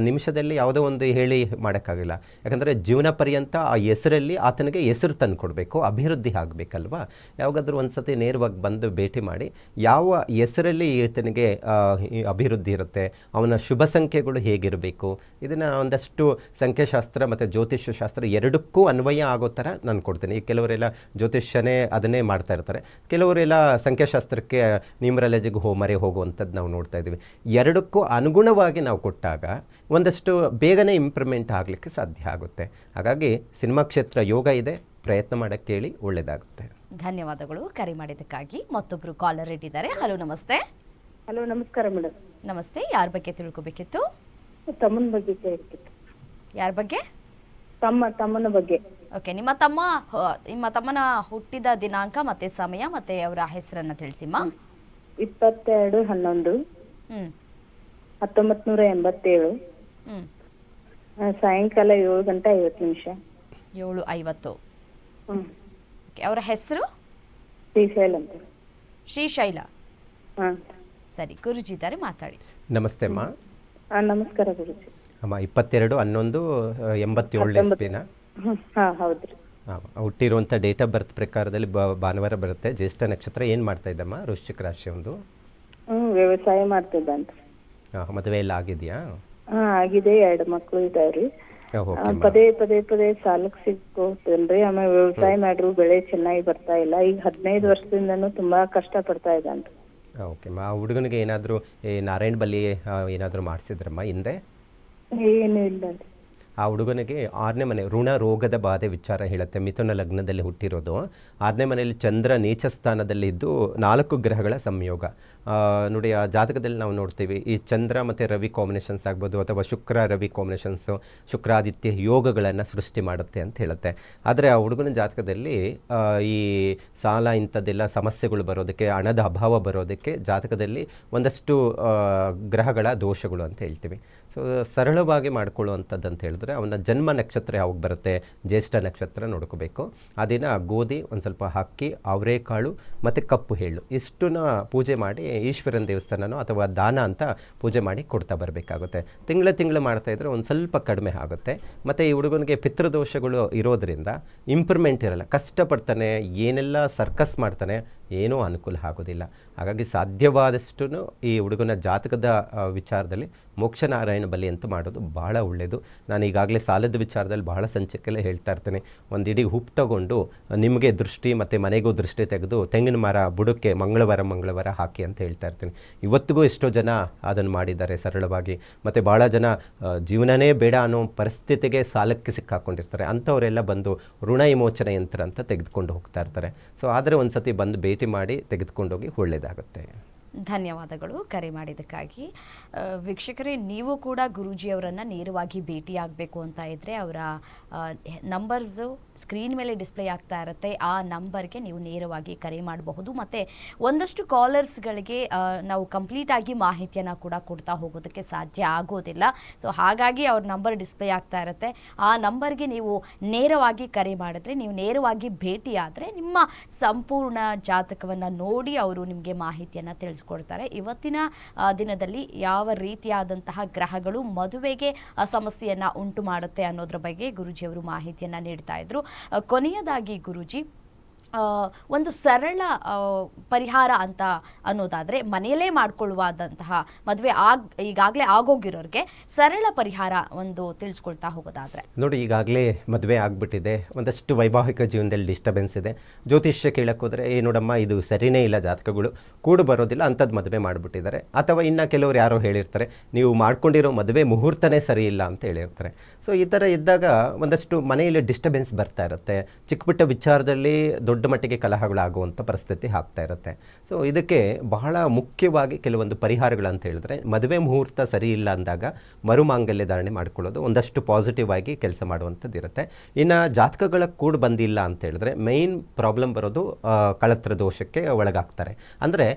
ನಿಮಿಷದಲ್ಲಿ ಯಾವುದೋ ಒಂದು ಹೇಳಿ ಮಾಡೋಕ್ಕಾಗಿಲ್ಲ. ಯಾಕಂದರೆ ಜೀವನ ಪರ್ಯಂತ ಆ ಹೆಸರಲ್ಲಿ ಆತನಿಗೆ ಹೆಸರು ತಂದು ಕೊಡಬೇಕು ಅಭಿವೃದ್ಧಿ ಆಗಬೇಕಲ್ವಾ? ಯಾವಾಗಾದರೂ ಒಂದು ಸತಿ ನೇರವಾಗಿ ಬಂದು ಭೇಟಿ ಮಾಡಿ, ಯಾವ ಹೆಸರಲ್ಲಿ ಈತನಿಗೆ ಅಭಿವೃದ್ಧಿ ಇರುತ್ತೆ, ಅವನ ಶುಭ ಸಂಖ್ಯೆಗಳು ಹೇಗಿರಬೇಕು, ಇದನ್ನು ಒಂದಷ್ಟು ಸಂಖ್ಯಾಶಾಸ್ತ್ರ ಮತ್ತು ಜ್ಯೋತಿಷ್ಯ ಶಾಸ್ತ್ರ ಎರಡಕ್ಕೂ ಅನ್ವಯ ಆಗೋ ಥರ ನಾನು ಕೊಡ್ತೀನಿ. ಈ ಕೆಲವರೆಲ್ಲ ಜ್ಯೋತಿಷ್ಯನೇ ಅದನ್ನೇ ಮಾಡ್ತಾ ಇರ್ತಾರೆ. ಕೆಲವರೆಲ್ಲ ಸಂಖ್ಯಾಶಾಸ್ತ್ರಕ್ಕೆ ನ್ಯೂಮರಾಲಜಿಗೆ ಹೋ, ಮರೆ ಹೋಗುವಂಥದ್ದು ನಾವು ನೋಡ್ತಾ ಇದ್ದೀವಿ. ಎರಡಕ್ಕೂ ಅನುಗುಣವಾಗಿ ನಾವು ಕೊಟ್ಟಾಗ ಒಂದಷ್ಟು ಬೇಗನೆ ಇಂಪ್ರೂವ್ಮೆಂಟ್ ಆಗಲಿಕ್ಕೆ ಸಾಧ್ಯ ಆಗುತ್ತೆ. ಹಾಗಾಗಿ ಸಿನಿಮಾ ಕ್ಷೇತ್ರ ಯೋಗ ಇದೆ. ಪ್ರಯತ್ನ ಮಾಡೋಕ್ಕೆ ಕೇಳಿ ಒಳ್ಳೆಯದಾಗುತ್ತೆ ಧನ್ಯವಾದಗಳು. ಕರೆ ಮಾಡಿದ್ದಕ್ಕಾಗಿ ಮತ್ತೊಬ್ರು ಕಾಲರ್ ಇಟ್ಟಿದ್ದಾರೆ. ಹಲೋ ನಮಸ್ತೆ. ಹಲೋ ನಮಸ್ಕಾರ ಮೇಡಮ್. ನಮಸ್ತೆ. ಯಾರ ಬಗ್ಗೆ ತಿಳ್ಕೊಬೇಕಿತ್ತು? ತಮ್ಮನ ಬಗ್ಗೆ ಯಾರ ಬಗ್ಗೆ? ತಮ್ಮ ತಮ್ಮನ ಬಗ್ಗೆ. ಓಕೆ ನಿಮ್ಮ ತಮ್ಮ ನಿಮ್ಮ ತಮ್ಮನ ಹುಟ್ಟಿದ ದಿನಾಂಕ ಮತ್ತೆ ಸಮಯ ಮತ್ತೆ ಅವರ ಹೆಸರನ್ನ ತಿಳಿಸಿಮ್ಮ ಇಪ್ಪತ್ತೆರಡು ಹನ್ನೊಂದು. ಹ್ಮ್. ಹತ್ತೊಂಬತ್ ನೂರ ಎಂಬತ್ತೇಳು. ಹ್ಮ್. ಆ, ಸಾಯಂಕಾಲ ಏಳು ಗಂಟೆ ಐವತ್ತು ನಿಮಿಷ. ಏಳು ಐವತ್ತು. ಅವರ ಹೆಸರು? ಶ್ರೀಶೈಲ ಅಂತ. ಶ್ರೀಶೈಲ. ಹಾ. ಸರಿ ಗುರುಜಿ ಇದ್ದಾರೆ ಮಾತಾಡಿ. ನಮಸ್ತೆ ಅಮ್ಮ. ಆ, ನಮಸ್ಕಾರ ಗುರುಜಿ. ಅಮ್ಮ ಇಪ್ಪತ್ತೆರಡು ಹನ್ನೊಂದು ಎಂಬತ್ತೇಳನೇ ಇಸ್ವಿನ ಹುಟ್ಟಿರುವಂಥ ಡೇಟ್ ಆಫ್ ಬರ್ತ್ ಪ್ರಕಾರದಲ್ಲಿ ಭಾನುವಾರ ಬರುತ್ತೆ. ಜ್ಯೇಷ್ಠ ನಕ್ಷತ್ರ ಏನು ಮಾಡ್ತಾ ಇದ್ದಮ್ಮ ವೃಶ್ಚಿಕ ರಾಶಿ ಒಂದು. ಹ್ಮ್ ವ್ಯವಸಾಯ ಮಾಡ್ತಿದ್ದಂತ ಮದುವೆ ಎಲ್ಲ ಆಗಿದೆಯಾ? ಆಗಿದೆ ಎರಡು ಮಕ್ಕಳು ಇದಾವ್ರಿ. ಪದೇ ಪದೇ ಪದೇ ಸಾಲಕ್ಕೆ ಸಿಕ್ಕೋತೇನ್ರಿ ಆಮೇಲೆ ವ್ಯವಸಾಯ ಮಾಡ್ರು ಬೆಳೆ ಚೆನ್ನಾಗಿ ಬರ್ತಾ ಇಲ್ಲ. ಈಗ ಹದಿನೈದು ವರ್ಷದಿಂದನೂ ತುಂಬಾ ಕಷ್ಟ ಪಡ್ತಾ ಇದ್ದಾನ್ರಿ ಓಕೆ ಆ ಹುಡುಗನಿಗೆ ಏನಾದರೂ ಈ ನಾರಾಯಣ ಬಲ್ಲಿ ಏನಾದರೂ ಮಾಡಿಸಿದ್ರಮ್ಮ ಹಿಂದೆ? ಏನು ಇಲ್ಲ ಆ ಹುಡುಗನಿಗೆ ಆರನೇ ಮನೆ ಋಣ ರೋಗದ ಬಾಧೆ ವಿಚಾರ ಹೇಳುತ್ತೆ. ಮಿಥುನ ಲಗ್ನದಲ್ಲಿ ಹುಟ್ಟಿರೋದು. ಆರನೇ ಮನೆಯಲ್ಲಿ ಚಂದ್ರ ನೀಚ ಸ್ಥಾನದಲ್ಲಿ ಇದ್ದು ನಾಲ್ಕು ಗ್ರಹಗಳ ಸಂಯೋಗ. ನೋಡಿ ಆ ಜಾತಕದಲ್ಲಿ ನಾವು ನೋಡ್ತೀವಿ, ಈ ಚಂದ್ರ ಮತ್ತು ರವಿ ಕಾಂಬಿನೇಷನ್ಸ್ ಆಗ್ಬೋದು ಅಥವಾ ಶುಕ್ರ ರವಿ ಕಾಂಬಿನೇಷನ್ಸು ಶುಕ್ರಾದಿತ್ಯ ಯೋಗಗಳನ್ನು ಸೃಷ್ಟಿ ಮಾಡುತ್ತೆ ಅಂತ ಹೇಳುತ್ತೆ. ಆದರೆ ಆ ಹುಡುಗನ ಜಾತಕದಲ್ಲಿ ಈ ಸಾಲ ಇಂಥದ್ದೆಲ್ಲ ಸಮಸ್ಯೆಗಳು ಬರೋದಕ್ಕೆ, ಹಣದ ಅಭಾವ ಬರೋದಕ್ಕೆ ಜಾತಕದಲ್ಲಿ ಒಂದಷ್ಟು ಗ್ರಹಗಳ ದೋಷಗಳು ಅಂತ ಹೇಳ್ತೀವಿ. ಸೊ ಸರಳವಾಗಿ ಮಾಡ್ಕೊಳ್ಳುವಂಥದ್ದು ಅಂತ ಹೇಳಿದ್ರೆ ಅವನ ಜನ್ಮ ನಕ್ಷತ್ರ ಯಾವಾಗ ಬರುತ್ತೆ, ಜ್ಯೇಷ್ಠ ನಕ್ಷತ್ರ ನೋಡ್ಕೋಬೇಕು. ಆ ದಿನ ಗೋಧಿ ಒಂದು ಸ್ವಲ್ಪ ಅಕ್ಕಿ, ಅವರೇಕಾಳು ಮತ್ತು ಕಪ್ಪು ಹೇಳು ಇಷ್ಟನ್ನ ಪೂಜೆ ಮಾಡಿ ಈಶ್ವರನ ದೇವಸ್ಥಾನನೋ ಅಥವಾ ದಾನ ಅಂತ ಪೂಜೆ ಮಾಡಿ ಕೊಡ್ತಾ ಬರಬೇಕಾಗುತ್ತೆ. ತಿಂಗಳ ತಿಂಗಳು ಮಾಡ್ತಾ ಇದ್ರೆ ಒಂದು ಸ್ವಲ್ಪ ಕಡಿಮೆ ಆಗುತ್ತೆ. ಮತ್ತು ಈ ಹುಡುಗನಿಗೆ ಪಿತೃದೋಷಗಳು ಇರೋದರಿಂದ ಇಂಪ್ರೂವ್ಮೆಂಟ್ ಇರಲ್ಲ. ಕಷ್ಟಪಡ್ತಾನೆ, ಏನೆಲ್ಲ ಸರ್ಕಸ್ ಮಾಡ್ತಾನೆ ಏನೂ ಅನುಕೂಲ ಆಗೋದಿಲ್ಲ. ಹಾಗಾಗಿ ಸಾಧ್ಯವಾದಷ್ಟು ಈ ಹುಡುಗನ ಜಾತಕದ ವಿಚಾರದಲ್ಲಿ ಮೋಕ್ಷನಾರಾಯಣ ಬಲಿ ಅಂತ ಮಾಡೋದು ಬಹಳ ಒಳ್ಳೆಯದು ನಾನು ಈಗಾಗಲೇ ಸಾಲದ ವಿಚಾರದಲ್ಲಿ ಬಹಳ ಸಂಚಿಕೆಲ್ಲೇ ಹೇಳ್ತಾ ಇರ್ತೇನೆ. ಒಂದು ಇಡೀ ಹುಪ್ಪು ತಗೊಂಡು ನಿಮಗೆ ದೃಷ್ಟಿ ಮತ್ತು ಮನೆಗೂ ದೃಷ್ಟಿ ತೆಗೆದು ತೆಂಗಿನ ಮರ ಬುಡಕ್ಕೆ ಮಂಗಳವಾರ ಮಂಗಳವಾರ ಹಾಕಿ ಅಂತ ಹೇಳ್ತಾ ಇರ್ತೇನೆ. ಇವತ್ತಿಗೂ ಎಷ್ಟೋ ಜನ ಅದನ್ನು ಮಾಡಿದ್ದಾರೆ ಸರಳವಾಗಿ. ಮತ್ತು ಭಾಳ ಜನ ಜೀವನನೇ ಬೇಡ ಅನ್ನೋ ಪರಿಸ್ಥಿತಿಗೆ ಸಾಲಕ್ಕೆ ಸಿಕ್ಕಾಕೊಂಡಿರ್ತಾರೆ. ಅಂಥವರೆಲ್ಲ ಬಂದು ಋಣ ವಿಮೋಚನೆ ಯಂತ್ರ ಅಂತ ತೆಗೆದುಕೊಂಡು ಹೋಗ್ತಾ ಇರ್ತಾರೆ. ಸೊ, ಆದರೆ ಒಂದು ಸತಿ ಬಂದು ಭೇಟಿ ಮಾಡಿ ತೆಗೆದುಕೊಂಡೋಗಿ ಒಳ್ಳೆಯದಾಗುತ್ತೆ. ಧನ್ಯವಾದಗಳು ಕರೆ ಮಾಡಿದ್ದಕ್ಕಾಗಿ. ವೀಕ್ಷಕರೇ, ನೀವು ಕೂಡ ಗುರೂಜಿಯವರನ್ನು ನೇರವಾಗಿ ಭೇಟಿಯಾಗಬೇಕು ಅಂತ ಇದ್ದರೆ ಅವರ ನಂಬರ್ಸು ಸ್ಕ್ರೀನ್ ಮೇಲೆ ಡಿಸ್ಪ್ಲೇ ಆಗ್ತಾ ಇರುತ್ತೆ. ಆ ನಂಬರ್ಗೆ ನೀವು ನೇರವಾಗಿ ಕರೆ ಮಾಡಬಹುದು. ಮತ್ತು ಒಂದಷ್ಟು ಕಾಲರ್ಸ್ಗಳಿಗೆ ನಾವು ಕಂಪ್ಲೀಟಾಗಿ ಮಾಹಿತಿಯನ್ನು ಕೂಡ ಕೊಡ್ತಾ ಹೋಗೋದಕ್ಕೆ ಸಾಧ್ಯ ಆಗೋದಿಲ್ಲ. ಸೊ, ಹಾಗಾಗಿ ಅವ್ರ ನಂಬರ್ ಡಿಸ್ಪ್ಲೇ ಆಗ್ತಾ ಇರುತ್ತೆ. ಆ ನಂಬರ್ಗೆ ನೀವು ನೇರವಾಗಿ ಕರೆ ಮಾಡಿದ್ರೆ, ನೀವು ನೇರವಾಗಿ ಭೇಟಿಯಾದರೆ ನಿಮ್ಮ ಸಂಪೂರ್ಣ ಜಾತಕವನ್ನು ನೋಡಿ ಅವರು ನಿಮಗೆ ಮಾಹಿತಿಯನ್ನು ತಿಳಿಸ್ಕೊಡ್ತಾರೆ. ಇವತ್ತಿನ ದಿನದಲ್ಲಿ ಯಾವ ರೀತಿಯಾದಂತಹ ಗ್ರಹಗಳು ಮದುವೆಗೆ ಸಮಸ್ಯೆಯನ್ನ ಉಂಟು ಮಾಡುತ್ತೆ ಅನ್ನೋದ್ರ ಬಗ್ಗೆ ಗುರುಜಿಯವರು ಮಾಹಿತಿಯನ್ನ ನೀಡ್ತಾ ಇದ್ರು. ಕೊನೆಯದಾಗಿ ಗುರುಜಿ ಒಂದು ಸರಳ ಪರಿಹಾರ ಅಂತ ಅನ್ನೋದಾದರೆ ಮನೆಯಲ್ಲೇ ಮಾಡ್ಕೊಳ್ಳುವಾದಂತಹ, ಮದುವೆ ಆಗ, ಈಗಾಗಲೇ ಆಗೋಗಿರೋರಿಗೆ ಸರಳ ಪರಿಹಾರ ಒಂದು ತಿಳಿಸ್ಕೊಳ್ತಾ ಹೋಗೋದಾದರೆ. ನೋಡಿ, ಈಗಾಗಲೇ ಮದುವೆ ಆಗಿಬಿಟ್ಟಿದೆ. ಒಂದಷ್ಟು ವೈವಾಹಿಕ ಜೀವನದಲ್ಲಿ ಡಿಸ್ಟರ್ಬೆನ್ಸ್ ಇದೆ. ಜ್ಯೋತಿಷ್ಯ ಕೇಳಕ್ಕೆ ಹೋದರೆ, ಏ, ನೋಡಮ್ಮ, ಇದು ಸರಿನೇ ಇಲ್ಲ ಜಾತಕಗಳು. ಕೂಡು ಬರೋದಿಲ್ಲ ಅಂಥದ್ದು ಮದುವೆ ಮಾಡಿಬಿಟ್ಟಿದ್ದಾರೆ. ಅಥವಾ ಇನ್ನು ಕೆಲವರು ಯಾರೋ ಹೇಳಿರ್ತಾರೆ, ನೀವು ಮಾಡ್ಕೊಂಡಿರೋ ಮದುವೆ ಮುಹೂರ್ತನೇ ಸರಿ ಇಲ್ಲ ಅಂತ ಹೇಳಿರ್ತಾರೆ. ಸೊ ಈ ಥರ ಇದ್ದಾಗ ಒಂದಷ್ಟು ಮನೆಯಲ್ಲಿ ಡಿಸ್ಟರ್ಬೆನ್ಸ್ ಬರ್ತಾ ಇರುತ್ತೆ. ಚಿಕ್ಕ ಪುಟ್ಟ ವಿಚಾರದಲ್ಲಿ ದೊಡ್ಡ ದೊಡ್ಡ ಮಟ್ಟಿಗೆ ಕಲಹಗಳಾಗುವಂಥ ಪರಿಸ್ಥಿತಿ ಆಗ್ತಾ ಇರುತ್ತೆ. ಸೊ ಇದಕ್ಕೆ ಬಹಳ ಮುಖ್ಯವಾಗಿ ಕೆಲವೊಂದು ಪರಿಹಾರಗಳಂತ ಹೇಳಿದ್ರೆ, ಮದುವೆ ಮುಹೂರ್ತ ಸರಿ ಇಲ್ಲ ಅಂದಾಗ ಮರುಮಾಂಗಲ್ಯ ಧಾರಣೆ ಮಾಡ್ಕೊಳ್ಳೋದು ಒಂದಷ್ಟು ಪಾಸಿಟಿವ್ ಆಗಿ ಕೆಲಸ ಮಾಡುವಂಥದ್ದು ಇರುತ್ತೆ. ಇನ್ನು ಜಾತಕಗಳ ಕೂಡ ಬಂದಿಲ್ಲ ಅಂತ ಹೇಳಿದ್ರೆ ಮೈನ್ ಪ್ರಾಬ್ಲಮ್ ಬರೋದು ಕಳತ್ರ ದೋಷಕ್ಕೆ ಒಳಗಾಗ್ತಾರೆ. ಅಂದರೆ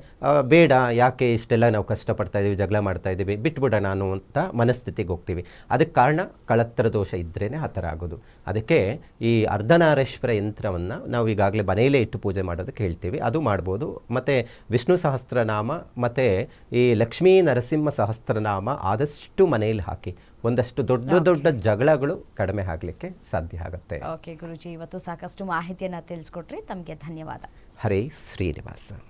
ಬೇಡ, ಯಾಕೆ ಇಷ್ಟೆಲ್ಲ ನಾವು ಕಷ್ಟಪಡ್ತಾ ಇದ್ದೀವಿ ಜಗಳ ಮಾಡ್ತಾ ಇದ್ದೀವಿ ಬಿಟ್ಬಿಡೋಣ ಅನ್ನುವಂಥ ಮನಸ್ಥಿತಿಗೆ ಹೋಗ್ತೀವಿ. ಅದಕ್ಕೆ ಕಾರಣ ಕಳತ್ರ ದೋಷ ಇದ್ರೇ ಆ ಥರ ಆಗೋದು. ಅದಕ್ಕೆ ಈ ಅರ್ಧನಾರೇಶ್ವರ ಯಂತ್ರವನ್ನು ನಾವು ಈಗಾಗಲೇ ಮನೆಯಲ್ಲೇ ಇಟ್ಟು ಪೂಜೆ ಮಾಡೋದಕ್ಕೆ ಹೇಳ್ತೀವಿ. ಅದು ಮಾಡ್ಬೋದು. ಮತ್ತು ವಿಷ್ಣು ಸಹಸ್ರನಾಮ ಮತ್ತು ಈ ಲಕ್ಷ್ಮೀ ನರಸಿಂಹ ಸಹಸ್ರನಾಮ ಆದಷ್ಟು ಮನೆಯಲ್ಲಿ ಹಾಕಿ ಒಂದಷ್ಟು ದೊಡ್ಡ ದೊಡ್ಡ ಜಗಳಗಳು ಕಡಿಮೆ ಆಗಲಿಕ್ಕೆ ಸಾಧ್ಯ ಆಗುತ್ತೆ. ಓಕೆ ಗುರುಜಿ ಇವತ್ತು ಸಾಕಷ್ಟು ಮಾಹಿತಿಯನ್ನು ತಿಳಿಸ್ಕೊಟ್ರಿ. ತಮಗೆ ಧನ್ಯವಾದ. ಹರೇ ಶ್ರೀನಿವಾಸ.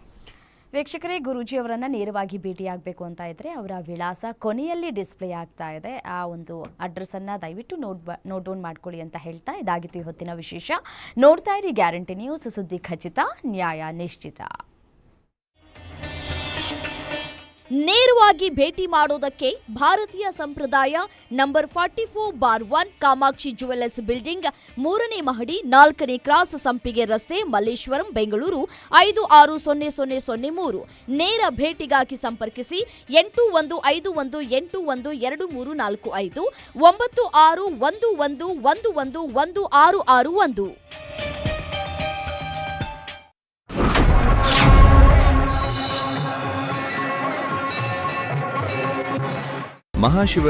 ವೀಕ್ಷಕರೇ, ಗುರೂಜಿ ಅವರನ್ನು ನೇರವಾಗಿ ಭೇಟಿಯಾಗಬೇಕು ಅಂತ ಇದ್ದರೆ ಅವರ ವಿಳಾಸ ಕೊನೆಯಲ್ಲಿ ಡಿಸ್ಪ್ಲೇ ಆಗ್ತಾ ಇದೆ. ಆ ಒಂದು ಅಡ್ರೆಸ್ಸನ್ನು ದಯವಿಟ್ಟು ನೋಟ್ ನೋಟ್ ಡೌನ್ ಮಾಡ್ಕೊಳ್ಳಿ ಅಂತ ಹೇಳ್ತಾ ಇದಾಗಿತ್ತು ಇವತ್ತಿನ ವಿಶೇಷ. ನೋಡ್ತಾ ಇರಿ ಗ್ಯಾರಂಟಿ ನ್ಯೂಸ್ ಸುದ್ದಿ ಖಚಿತ, ನ್ಯಾಯ ನಿಶ್ಚಿತ. ನೇರವಾಗಿ ಭೇಟಿ ಮಾಡೋದಕ್ಕೆ ಭಾರತೀಯ ಸಂಪ್ರದಾಯ number forty four bar one Kamakshi jewellers building ಮೂರನೇ ಮಹಡಿ ನಾಲ್ಕನೇ ಕ್ರಾಸ್ ಸಂಪಿಗೆ ರಸ್ತೆ ಮಲ್ಲೇಶ್ವರಂ, ಬೆಂಗಳೂರು ಐದು ಆರು ಸೊನ್ನೆ ಸೊನ್ನೆ ಸೊನ್ನೆ ಮೂರು. ನೇರ ಭೇಟಿಗಾಗಿ ಸಂಪರ್ಕಿಸಿ ಎಂಟು ಒಂದು ಐದು ಒಂದು ಎಂಟು ಒಂದು ಎರಡು ಮೂರು ನಾಲ್ಕು ಐದು ಒಂಬತ್ತು ಆರು ಒಂದು ಒಂದು ಒಂದು ಒಂದು ಒಂದು ಆರು ಆರು ಒಂದು. ಮಹಾಶಿವ